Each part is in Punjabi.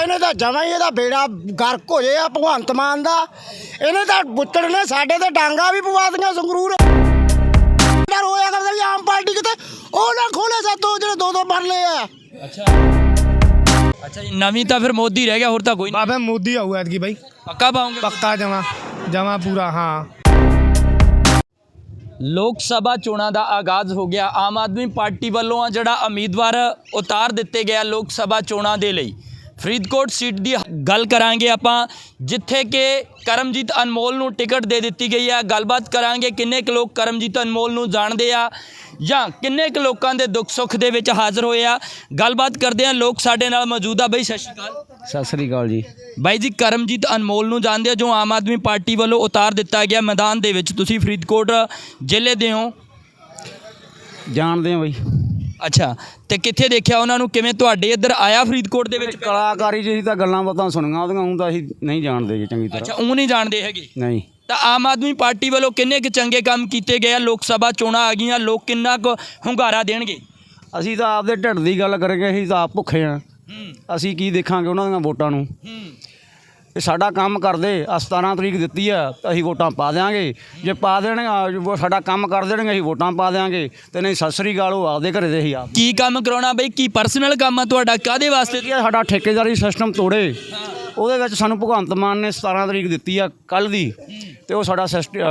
ਇਹਨੇ ਤਾਂ ਜਮਾਂ ਹੀ ਇਹਦਾ ਬੇੜਾ ਗਰਕ ਹੋ ਜੇ ਆ ਭਗਵੰਤ ਮਾਨ ਦਾ। ਇਹਨੇ ਤਾਂ ਬੁੱਤੜ ਨੇ ਸਾਡੇ ਤੇ ਡਾਂਗਾ ਵੀ ਪਵਾ ਦਿੱਤੀਆਂ ਸੰਗਰੂਰ। ਡਰ ਹੋਇਆ ਕਰਦਾ ਵੀ ਆਮ ਪਾਰਟੀ ਕਿਤੇ ਉਹ ਨਾ ਖੋਲੇ ਸਾਤੋਂ ਜਿਹੜੇ ਦੋ ਦੋ ਮਰਲੇ ਆ। ਅੱਛਾ। ਅੱਛਾ ਜੀ ਨਵੀਂ ਤਾਂ ਫਿਰ ਮੋਦੀ ਰਹਿ ਗਿਆ ਹੋਰ ਤਾਂ ਕੋਈ ਨਹੀਂ। ਬਾਬਾ ਮੋਦੀ ਆਊ ਐਤਕੀ ਬਾਈ। ਪੱਕਾ ਪਾਉਂਗੇ? ਪੱਕਾ ਜਮਾ ਜਮਾ ਪੂਰਾ ਹਾਂ। ਲੋਕ ਸਭਾ ਚੋਣਾਂ ਦਾ ਆਗਾਜ਼ ਹੋ ਗਿਆ। ਆਮ ਆਦਮੀ ਪਾਰਟੀ ਵੱਲੋਂ ਆ ਜਿਹੜਾ ਉਮੀਦਵਾਰ ਉਤਾਰ ਦਿੱਤੇ ਗਿਆ ਲੋਕ ਸਭਾ ਚੋਣਾਂ ਦੇ ਲਈ। ਫਰੀਦਕੋਟ ਸੀਟ ਦੀ ਗੱਲ ਕਰਾਂਗੇ ਆਪਾਂ ਜਿੱਥੇ ਕਿ ਕਰਮਜੀਤ ਅਨਮੋਲ ਨੂੰ ਟਿਕਟ ਦੇ ਦਿੱਤੀ ਗਈ ਹੈ ਗੱਲਬਾਤ ਕਰਾਂਗੇ ਕਿੰਨੇ ਕੁ ਲੋਕ ਕਰਮਜੀਤ ਅਨਮੋਲ ਨੂੰ ਜਾਣਦੇ ਆ ਜਾਂ ਕਿੰਨੇ ਕੁ ਲੋਕਾਂ ਦੇ ਦੁੱਖ ਸੁੱਖ ਦੇ ਵਿੱਚ ਹਾਜ਼ਰ ਹੋਏ ਆ। ਗੱਲਬਾਤ ਕਰਦੇ ਆ ਲੋਕ ਸਾਡੇ ਨਾਲ ਮੌਜੂਦ ਆ। ਬਈ ਸਤਿ ਸ਼੍ਰੀ ਅਕਾਲ। ਸਤਿ ਸ੍ਰੀ ਅਕਾਲ ਜੀ। ਬਾਈ ਜੀ ਕਰਮਜੀਤ ਅਨਮੋਲ ਨੂੰ ਜਾਣਦੇ ਹੋ ਜੋ ਆਮ ਆਦਮੀ ਪਾਰਟੀ ਵੱਲੋਂ ਉਤਾਰ ਦਿੱਤਾ ਗਿਆ ਮੈਦਾਨ ਦੇ ਵਿੱਚ। ਤੁਸੀਂ ਫਰੀਦਕੋਟ ਜ਼ਿਲ੍ਹੇ ਦੇ ਹੋ। ਜਾਣਦੇ ਆ ਬਈ। ਅੱਛਾ ਤੇ ਕਿੱਥੇ ਦੇਖਿਆ ਉਹਨਾਂ ਨੂੰ? ਕਿਵੇਂ ਤੁਹਾਡੇ ਇੱਧਰ ਆਇਆ ਫਰੀਦਕੋਟ ਦੇ ਵਿੱਚ? ਕਲਾਕਾਰੀ ਜੀ ਤਾਂ ਗੱਲਾਂ ਬਾਤਾਂ ਸੁਣੀਆਂ ਉਹਦੀਆਂ ਉਹ ਤਾਂ ਅਸੀਂ ਨਹੀਂ ਜਾਣਦੇ ਜੀ ਚੰਗੀ ਅੱਛਾ ਤਰ੍ਹਾਂ ਉਹ ਨਹੀਂ ਜਾਣਦੇ ਹੈਗੇ? ਨਹੀਂ। ਤਾਂ ਆਮ ਆਦਮੀ ਪਾਰਟੀ ਵੱਲੋਂ ਕਿੰਨੇ ਕੁ ਚੰਗੇ ਕੰਮ ਕੀਤੇ ਗਏ ਆ? ਲੋਕ ਸਭਾ ਚੋਣਾਂ ਆ ਗਈਆਂ ਲੋਕ ਕਿੰਨਾ ਕੁ ਹੁੰਗਾਰਾ ਦੇਣਗੇ? ਅਸੀਂ ਤਾਂ ਆਪਦੇ ਢਿੱਡ ਦੀ ਗੱਲ ਕਰਾਂਗੇ ਅਸੀਂ ਤਾਂ ਆਪ ਭੁੱਖੇ ਆ। ਹੂੰ। ਅਸੀਂ ਕੀ ਦੇਖਾਂਗੇ ਉਹਨਾਂ ਦੀਆਂ ਵੋਟਾਂ ਨੂੰ? ਹੂੰ। ਇਹ ਸਾਡਾ ਕੰਮ ਕਰਦੇ ਆ 17 ਤਰੀਕ ਦਿੱਤੀ ਆ ਤਾਂ ਅਸੀਂ ਵੋਟਾਂ ਪਾ ਦਿਆਂਗੇ। ਜੇ ਪਾ ਦੇਣਗੇ ਉਹ ਸਾਡਾ ਕੰਮ ਕਰ ਦੇਣਗੇ ਅਸੀਂ ਵੋਟਾਂ ਪਾ ਦਿਆਂਗੇ। ਤੇ ਨਹੀਂ ਸਤਿ ਸ੍ਰੀ ਅਕਾਲ ਉਹ ਆਪਦੇ ਘਰੇ ਦੇ ਅਸੀਂ ਆਪ ਕੀ ਕੰਮ ਕਰਾਉਣਾ ਬਈ? ਕੀ ਪਰਸਨਲ ਕੰਮ ਆ ਤੁਹਾਡਾ? ਕਾਦੇ ਵਾਸਤੇ? ਸਾਡਾ ਠੇਕੇਦਾਰੀ ਸਿਸਟਮ ਤੋੜੇ। ਉਹਦੇ ਵਿੱਚ ਸਾਨੂੰ ਭਗਵੰਤ ਮਾਨ ਨੇ 17 ਤਰੀਕ ਦਿੱਤੀ ਆ ਕੱਲ ਦੀ। ਤੇ ਉਹ ਸਾਡਾ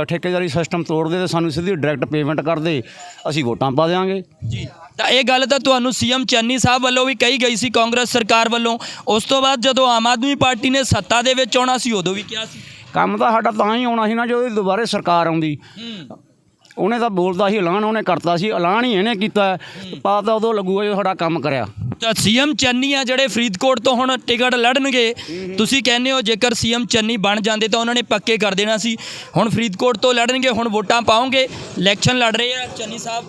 ਠੇਕੇਦਾਰੀ ਸਿਸਟਮ ਤੋੜਦੇ ਤੇ ਸਾਨੂੰ ਸਿੱਧੀ ਡਾਇਰੈਕਟ ਪੇਮੈਂਟ ਕਰਦੇ। ਅਸੀਂ ਵੋਟਾਂ ਪਾ ਦਿਆਂਗੇ। ਜੀ। ਤਾਂ ਇਹ ਗੱਲ ਤਾਂ ਤੁਹਾਨੂੰ ਸੀਐਮ ਚੰਨੀ ਸਾਹਿਬ ਵੱਲੋਂ ਵੀ ਕਹੀ ਗਈ ਸੀ ਕਾਂਗਰਸ ਸਰਕਾਰ ਵੱਲੋਂ। ਉਸ ਤੋਂ ਬਾਅਦ ਜਦੋਂ ਆਮ ਆਦਮੀ ਪਾਰਟੀ ਨੇ ਸੱਤਾ ਦੇ ਵਿੱਚ ਆਉਣਾ ਸੀ ਉਦੋਂ ਵੀ ਕਿਹਾ ਸੀ। ਕੰਮ ਤਾਂ ਸਾਡਾ ਤਾਂ ਹੀ ਆਉਣਾ ਸੀ ਨਾ ਜਦੋਂ ਦੁਬਾਰੇ ਸਰਕਾਰ ਆਉਂਦੀ। ਉਹਨੇ ਤਾਂ ਬੋਲਦਾ ਸੀ ਐਲਾਨ ਉਹਨੇ ਕਰਤਾ ਸੀ ਐਲਾਨ ਹੀ ਇਹਨੇ ਕੀਤਾ। ਪਤਾ ਤਾਂ ਉਦੋਂ ਲੱਗੂਗਾ ਜਦੋਂ ਸਾਡਾ ਕੰਮ ਕਰਿਆ। ਤਾਂ ਸੀਐਮ ਚੰਨੀ ਆ ਜਿਹੜੇ ਫਰੀਦਕੋਟ ਤੋਂ ਹੁਣ ਟਿਕਟ ਲੜਨਗੇ ਤੁਸੀਂ ਕਹਿੰਦੇ ਹੋ ਜੇਕਰ ਸੀਐਮ ਚੰਨੀ ਬਣ ਜਾਂਦੇ ਤਾਂ ਉਹਨਾਂ ਨੇ ਪੱਕੇ ਕਰ ਦੇਣਾ ਸੀ। ਹੁਣ ਫਰੀਦਕੋਟ ਤੋਂ ਲੜਨਗੇ ਹੁਣ ਵੋਟਾਂ ਪਾਉਂਗੇ ਇਲੈਕਸ਼ਨ ਲੜ ਰਹੇ ਆ ਚੰਨੀ ਸਾਹਿਬ।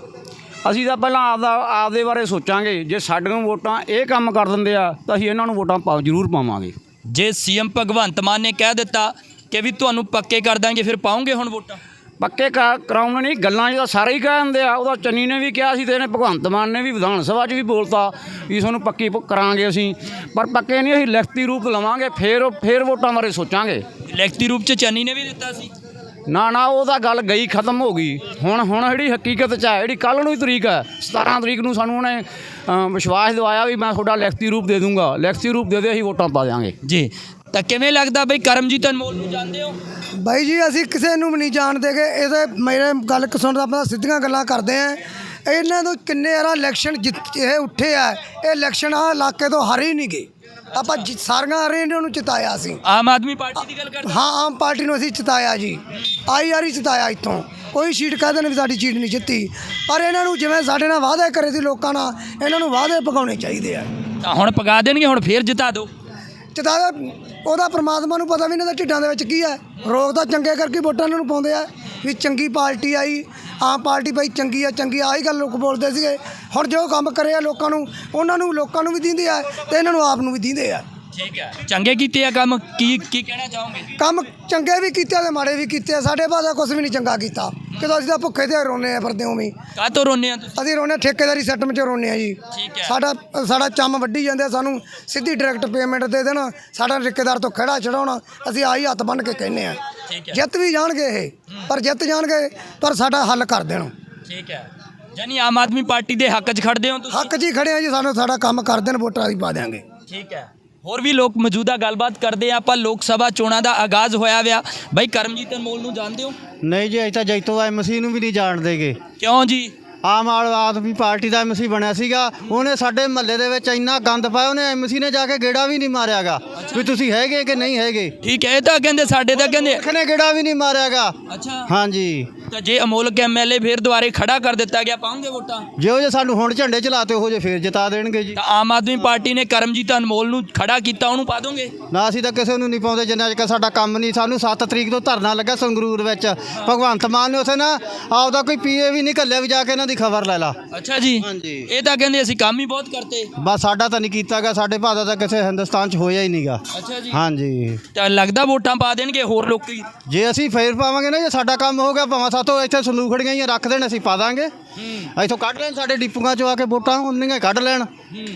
ਅਸੀਂ ਤਾਂ ਪਹਿਲਾਂ ਆਪਦਾ ਆਪਦੇ ਬਾਰੇ ਸੋਚਾਂਗੇ। ਜੇ ਸਾਡੀਆਂ ਵੋਟਾਂ ਇਹ ਕੰਮ ਕਰ ਦਿੰਦੇ ਆ ਤਾਂ ਅਸੀਂ ਇਹਨਾਂ ਨੂੰ ਵੋਟਾਂ ਪਾ ਜ਼ਰੂਰ ਪਾਵਾਂਗੇ। ਜੇ ਸੀਐਮ ਭਗਵੰਤ ਮਾਨ ਨੇ ਕਹਿ ਦਿੱਤਾ ਕਿ ਵੀ ਤੁਹਾਨੂੰ ਪੱਕੇ ਕਰ ਦਾਂਗੇ ਫਿਰ ਪਾਉਂਗੇ ਹੁਣ ਵੋਟਾਂ? ਪੱਕੇ ਕਰਾ- ਕਰਾਉਣ ਨਹੀਂ ਗੱਲਾਂ ਜਿਹਦਾ ਸਾਰੇ ਹੀ ਕਹਿ ਦਿੰਦੇ ਆ। ਉਹਦਾ ਚੰਨੀ ਨੇ ਵੀ ਕਿਹਾ ਸੀ ਤੇ ਇਹਨੇ ਭਗਵੰਤ ਮਾਨ ਨੇ ਵੀ ਵਿਧਾਨ ਸਭਾ 'ਚ ਵੀ ਬੋਲਤਾ ਵੀ ਤੁਹਾਨੂੰ ਪੱਕੀ ਕਰਾਂਗੇ ਅਸੀਂ। ਪਰ ਪੱਕੇ ਨਹੀਂ ਅਸੀਂ ਲਿਖਤੀ ਰੂਪ ਲਵਾਂਗੇ ਫੇਰ ਫੇਰ ਵੋਟਾਂ ਬਾਰੇ ਸੋਚਾਂਗੇ। ਲਿਖਤੀ ਰੂਪ ਚ ਚੰਨੀ ਨੇ ਵੀ ਦਿੱਤਾ ਸੀ। ਨਾ ਨਾ ਉਹ ਤਾਂ ਗੱਲ ਗਈ ਖਤਮ ਹੋ ਗਈ। ਹੁਣ ਹੁਣ ਜਿਹੜੀ ਹਕੀਕਤ 'ਚ ਹੈ ਜਿਹੜੀ ਕੱਲ ਨੂੰ ਹੀ ਤਰੀਕ ਹੈ 17 ਤਰੀਕ ਨੂੰ ਸਾਨੂੰ ਉਹਨੇ ਵਿਸ਼ਵਾਸ ਦਿਵਾਇਆ ਵੀ ਮੈਂ ਤੁਹਾਡਾ ਲਿਖਤੀ ਰੂਪ ਦੇ ਦੂੰਗਾ। ਲਿਖਤੀ ਰੂਪ ਦੇ ਦੇ ਅਸੀਂ ਵੋਟਾਂ ਪਾ ਦਿਆਂਗੇ। ਜੀ। ਤਾਂ ਕਿਵੇਂ ਲੱਗਦਾ ਬਈ ਕਰਮਜੀਤ ਅਨਮੋਲ ਨੂੰ ਜਾਣਦੇ ਹੋ? ਬਾਈ ਜੀ ਅਸੀਂ ਕਿਸੇ ਨੂੰ ਵੀ ਨਹੀਂ ਜਾਣਦੇਗੇ ਇਹਦੇ ਮੇਰੇ ਗੱਲ ਸੁਣਦਾ ਆਪਾਂ ਸਿੱਧੀਆਂ ਗੱਲਾਂ ਕਰਦੇ ਆ। ਇਹਨਾਂ ਨੂੰ ਕਿੰਨੇ ਵਾਰਾ ਇਲੈਕਸ਼ਨ ਜਿੱਤ ਇਹ ਉੱਠੇ ਆ। ਇਹ ਇਲੈਕਸ਼ਨ ਆ ਇਲਾਕੇ ਤੋਂ ਹਾਰੇ ਹੀ ਨਹੀਂ ਗਏ ਆਪਾਂ ਜਿ- ਸਾਰੀਆਂ ਇਹਨਾਂ ਨੂੰ ਜਿਤਾਇਆ ਸੀ। ਆਮ ਆਦਮੀ ਪਾਰਟੀ ਦੀ ਗੱਲ ਕਰਦੇ ਹਾਂ? ਆਮ ਪਾਰਟੀ ਨੂੰ ਅਸੀਂ ਜਿਤਾਇਆ ਜੀ। ਆਈ ਵਾਰੀ ਜਿਤਾਇਆ ਇੱਥੋਂ। ਕੋਈ ਸੀਟ ਕਹਿੰਦੇ ਨੇ ਵੀ ਸਾਡੀ ਸੀਟ ਨਹੀਂ ਜਿੱਤੀ। ਪਰ ਇਹਨਾਂ ਨੂੰ ਜਿਵੇਂ ਸਾਡੇ ਨਾਲ ਵਾਅਦੇ ਕਰੇ ਸੀ ਲੋਕਾਂ ਨਾਲ ਇਹਨਾਂ ਨੂੰ ਵਾਅਦੇ ਪਕਾਉਣੇ ਚਾਹੀਦੇ ਆ। ਤਾਂ ਹੁਣ ਪਗਾ ਦੇਣਗੇ ਹੁਣ ਫੇਰ ਜਿਤਾ ਦਿਓ। ਜਿਤਾਇਆ ਉਹਦਾ ਪ੍ਰਮਾਤਮਾ ਨੂੰ ਪਤਾ ਵੀ ਇਹਨਾਂ ਦੇ ਢਿੱਡਾਂ ਦੇ ਵਿੱਚ ਕੀ ਹੈ। ਰੋਗ ਤਾਂ ਚੰਗੇ ਕਰਕੇ ਵੋਟਾਂ ਇਹਨਾਂ ਨੂੰ ਪਾਉਂਦੇ ਆ। ਵੀ ਚੰਗੀ ਪਾਰਟੀ ਆਈ, ਆਮ ਪਾਰਟੀ ਭਾਈ ਚੰਗੀ ਆ, ਚੰਗੀ ਆਹੀ ਗੱਲ ਲੋਕ ਬੋਲਦੇ ਸੀਗੇ। ਹੁਣ ਜੋ ਕੰਮ ਕਰੇ ਆ ਲੋਕਾਂ ਨੂੰ, ਉਹਨਾਂ ਨੂੰ, ਲੋਕਾਂ ਨੂੰ ਵੀ ਦਿੰਦੇ ਆ ਤੇ ਇਹਨਾਂ ਨੂੰ ਆਪ ਨੂੰ ਵੀ ਦਿੰਦੇ ਆ। ਠੀਕ ਹੈ। ਚੰਗੇ ਕੀਤੇ ਆ ਕੰਮ? ਕੀ ਕੀ ਕਹਿਣਾ ਚਾਹੋਗੇ? ਕੰਮ ਚੰਗੇ ਵੀ ਕੀਤੇ ਆ ਤੇ ਮਾੜੇ ਵੀ ਕੀਤੇ ਆ। ਸਾਡੇ ਬਾਦਾ ਕੁਝ ਵੀ ਨਹੀਂ ਚੰਗਾ ਕੀਤਾ। ਕਿਦੋਂ ਅਸੀਂ ਤਾਂ ਭੁੱਖੇ ਤੇ ਰੋਨੇ ਆ ਫਿਰਦੇ ਉਵੇਂ ਹੀ। ਕਾਹ ਤੋਂ ਰੋਨੇ ਆ ਤੁਸੀਂ? ਅਸੀਂ ਰੋਨੇ ਠੇਕੇਦਾਰੀ ਸੈਟਮ ਚ ਰੋਨੇ ਆ ਜੀ। ਠੀਕ ਹੈ। ਸਾਡਾ ਸਾਡਾ ਚੰਮ ਵੱਢੀ ਜਾਂਦੇ ਆ, ਸਾਨੂੰ ਸਿੱਧੀ ਡਾਇਰੈਕਟ ਪੇਮੈਂਟ ਦੇ ਦੇਣ। ਸਾਡਾ ਠੇਕੇਦਾਰ ਤੋਂ ਖੜਾ ਚੜਾਉਣਾ ਅਸੀਂ ਆਹੀ ਹੱਥ ਬੰਨ ਕੇ ਕਹਿੰਨੇ ਆ। ਠੀਕ ਹੈ। ਜਿੱਤ ਵੀ ਜਾਣਗੇ ਇਹ ਪਰ ਜਿੱਤ ਜਾਣਗੇ ਪਰ ਸਾਡਾ ਹੱਲ ਕਰ ਦੇਣ। ਠੀਕ ਹੈ। ਯਾਨੀ ਆਮ ਆਦਮੀ ਪਾਰਟੀ ਦੇ ਹੱਕ 'ਚ ਖੜਦੇ ਹੋ ਤੁਸੀਂ? ਹੱਕ 'ਚ ਹੀ ਖੜੇ ਆ ਜੀ। ਸਾਨੂੰ ਸਾਡਾ ਕੰਮ ਕਰ ਦੇਣ ਵੋਟਾਂ ਦੀ ਪਾ ਦਿਆਂਗੇ। ਠੀਕ ਹੈ। ਹੋਰ ਵੀ ਲੋਕ ਮੌਜੂਦਾ ਗੱਲਬਾਤ ਕਰਦੇ ਆ ਆਪਾਂ ਲੋਕ ਸਭਾ ਚੋਣਾਂ ਦਾ ਆਗਾਜ਼ ਹੋਇਆ ਵਿਆ। ਬਾਈ ਕਰਮਜੀਤ ਅਨਮੋਲ ਨੂੰ ਜਾਣਦੇ ਹੋ? ਨਹੀਂ ਜੀ ਅਸੀਂ ਤਾਂ ਜੈਤੋ ਐਮਸੀ ਨੂੰ ਵੀ ਨਹੀਂ ਜਾਣਦੇਗੇ। ਕਿਉਂ ਜੀ? ਆਮ ਆਦਮੀ ਪਾਰਟੀ ਦਾ ਐਮਸੀ ਬਣਿਆ ਸੀਗਾ। ਉਹਨੇ ਸਾਡੇ ਮਹੱਲੇ ਦੇ ਵਿੱਚ ਇੰਨਾ ਗੰਦ ਪਾਇਆ ਉਹਨੇ ਐਮਸੀ ਨੇ ਜਾ ਕੇ ਗੇੜਾ ਵੀ ਨਹੀਂ ਮਾਰਿਆਗਾ। ਵੀ ਤੁਸੀਂ ਹੈਗੇ ਕਿ ਨਹੀਂ ਹੈਗੇ? ਠੀਕ ਹੈ ਇਹ ਤਾਂ ਕਹਿੰਦੇ ਸਾਡੇ ਤਾਂ ਕਹਿੰਦੇ ਨੇ ਗੇੜਾ ਵੀ ਨਹੀਂ ਮਾਰਿਆਗਾ। ਅੱਛਾ। ਹਾਂਜੀ। ਤਾਂ ਜੇ ਅਮੋਲਕ ਐਮਐਲਏ ਫੇਰ ਦੁਬਾਰੇ ਖੜਾ ਕਰ ਦਿੱਤਾ ਗਿਆ ਪਾਉਂਗੇ ਵੋਟਾਂ? ਜਿਹੋ ਜੇ ਸਾਨੂੰ ਹੁਣ ਝੰਡੇ ਚਲਾਤੇ ਉਹ ਜੇ ਫੇਰ ਜਿਤਾ ਦੇਣਗੇ ਜੀ। ਤਾਂ ਆਮ ਆਦਮੀ ਪਾਰਟੀ ਨੇ ਕਰਮਜੀਤ ਅਨਮੋਲ ਨੂੰ ਖੜਾ ਕੀਤਾ ਉਹਨੂੰ ਪਾ ਦੋਗੇ? ਨਾ ਅਸੀਂ ਤਾਂ ਕਿਸੇ ਨੂੰ ਨਹੀਂ ਪਾਉਂਦੇ ਜਿੰਨਾ ਚਿਰ ਸਾਡਾ ਕੰਮ ਨਹੀਂ। ਸਾਨੂੰ 7 ਤਰੀਕ ਤੋਂ ਧਰਨਾ ਲੱਗਾ ਸੰਗਰੂਰ ਵਿੱਚ। ਭਗਵੰਤ ਮਾਨ ਨੇ ਉਥੇ ਨਾ ਆਪਦਾ ਕੋਈ ਪੀਏ ਵੀ ਨਹੀਂ ਘੱਲਿਆ ਵੀ ਜਾ ਕੇ ਇਹਨਾਂ ਦੀ ਖਬਰ ਲੈ ਲਾ। ਅੱਛਾ ਜੀ। ਹਾਂਜੀ। ਇਹ ਤਾਂ ਕਹਿੰਦੇ ਅਸੀਂ ਕੰਮ ਹੀ ਬਹੁਤ ਕਰਤੇ। ਬਸ ਸਾਡਾ ਤਾਂ ਨਹੀਂ ਕੀਤਾਗਾ ਸਾਡੇ ਭਾਦਾ ਤਾਂ ਕਿਸੇ ਹਿੰਦੁਸਤਾਨ 'ਚ ਹੋਇਆ ਹੀ ਨਹੀਂਗਾ। ਅੱਛਾ ਜੀ। ਹਾਂਜੀ। ਤਾਂ ਲੱਗਦਾ ਵੋਟਾਂ ਪਾ ਦੇਣਗੇ ਹੋਰ ਲੋਕੀ। ਜੇ ਅਸੀਂ ਫੇਰ ਪਾਵਾਂਗੇ ਨਾ ਜੇ ਸਾਡਾ ਕੰਮ ਹੋ ਗਿਆ ਭਾਵੇਂ ਸਾਤੋਂ ਇੱਥੇ ਸੰਦੂਖੜੀਆਂ ਹੀ ਰੱਖ ਦੇਣ ਅਸੀਂ ਪਾ ਦਾਂਗੇ। ਇੱਥੋਂ ਕੱਢ ਲੈਣ ਸਾਡੇ ਡਿਪੂਆਂ 'ਚੋਂ ਆ ਕੇ ਵੋਟਾਂ ਉਨੀਆਂ ਹੀ ਕੱਢ ਲੈਣ।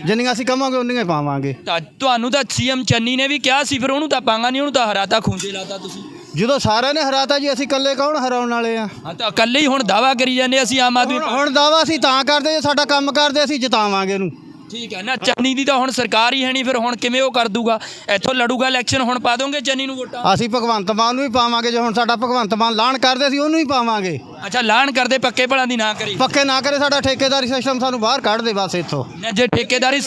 ਜਿੰਨੀਆਂ ਅਸੀਂ ਕਵਾਂਗੇ ਉਨੀਆਂ ਹੀ ਪਾਵਾਂਗੇ। ਤਾਂ ਤੁਹਾਨੂੰ ਤਾਂ ਸੀਐਮ ਚੰਨੀ ਨੇ ਵੀ ਕਿਹਾ ਸੀ ਫਿਰ ਉਹਨੂੰ ਤਾਂ ਪਾਂਗਾ ਨਹੀਂ ਉਹਨੂੰ ਤਾਂ ਹਰਾਤਾ ਖੂੰਜੇ ਲਾਤਾ ਤੁਸੀਂ। ਜਦੋਂ ਸਾਰਿਆਂ ਨੇ ਹਰਾਤਾ ਜੀ ਅਸੀਂ ਇਕੱਲੇ ਕੌਣ ਹਰਾਉਣ ਵਾਲੇ ਆ? ਹਾਂ ਤਾਂ ਇਕੱਲੇ ਹੀ ਹੁਣ ਦਾਵਾ ਕਰੀ ਜਾਂਦੇ ਅਸੀਂ ਆਮ ਆਦਮੀ ਹੁਣ ਦਾਵਾ ਅਸੀਂ ਤਾਂ ਕਰਦੇ ਜੇ ਸਾਡਾ ਕੰਮ ਕਰਦੇ ਅਸੀਂ ਜਿਤਾਵਾਂਗੇ ਇਹਨੂੰ। ਠੀਕ ਹੈ ਨਾ ਚੰਨੀ ਦੀ ਤਾਂ ਹੁਣ ਸਰਕਾਰ ਹੀ ਹੈ ਨਹੀਂ ਫਿਰ ਹੁਣ ਕਿਵੇਂ ਉਹ ਕਰ ਦੂਗਾ? ਇੱਥੋਂ ਲੜੂਗਾ ਇਲੈਕਸ਼ਨ ਹੁਣ ਪਾ ਦੋਗੇ ਚੰਨੀ ਨੂੰ ਵੋਟਾਂ? ਅਸੀਂ ਭਗਵੰਤ ਮਾਨ ਨੂੰ ਵੀ ਪਾਵਾਂਗੇ ਜੇ ਹੁਣ ਸਾਡਾ ਭਗਵੰਤ ਮਾਨ ਲਾਣ ਕਰਦੇ ਸੀ ਉਹਨੂੰ ਹੀ ਪਾਵਾਂਗੇ। ਅੱਛਾ ਲਾਣ ਕਰਦੇ ਪੱਕੇ ਭਲਾਂ ਦੀ ਨਾ ਕਰੀ। ਪੱਕੇ ਨਾ ਕਰੇ ਸਾਡਾ ਠੇਕੇਦਾਰੀ ਸਿਸਟਮ ਸਾਨੂੰ ਬਾਹਰ ਕੱਢ ਦੇ ਬਸ ਇੱਥੋਂ। ਨਾ ਜੇ ਠੇਕੇਦਾਰੀ।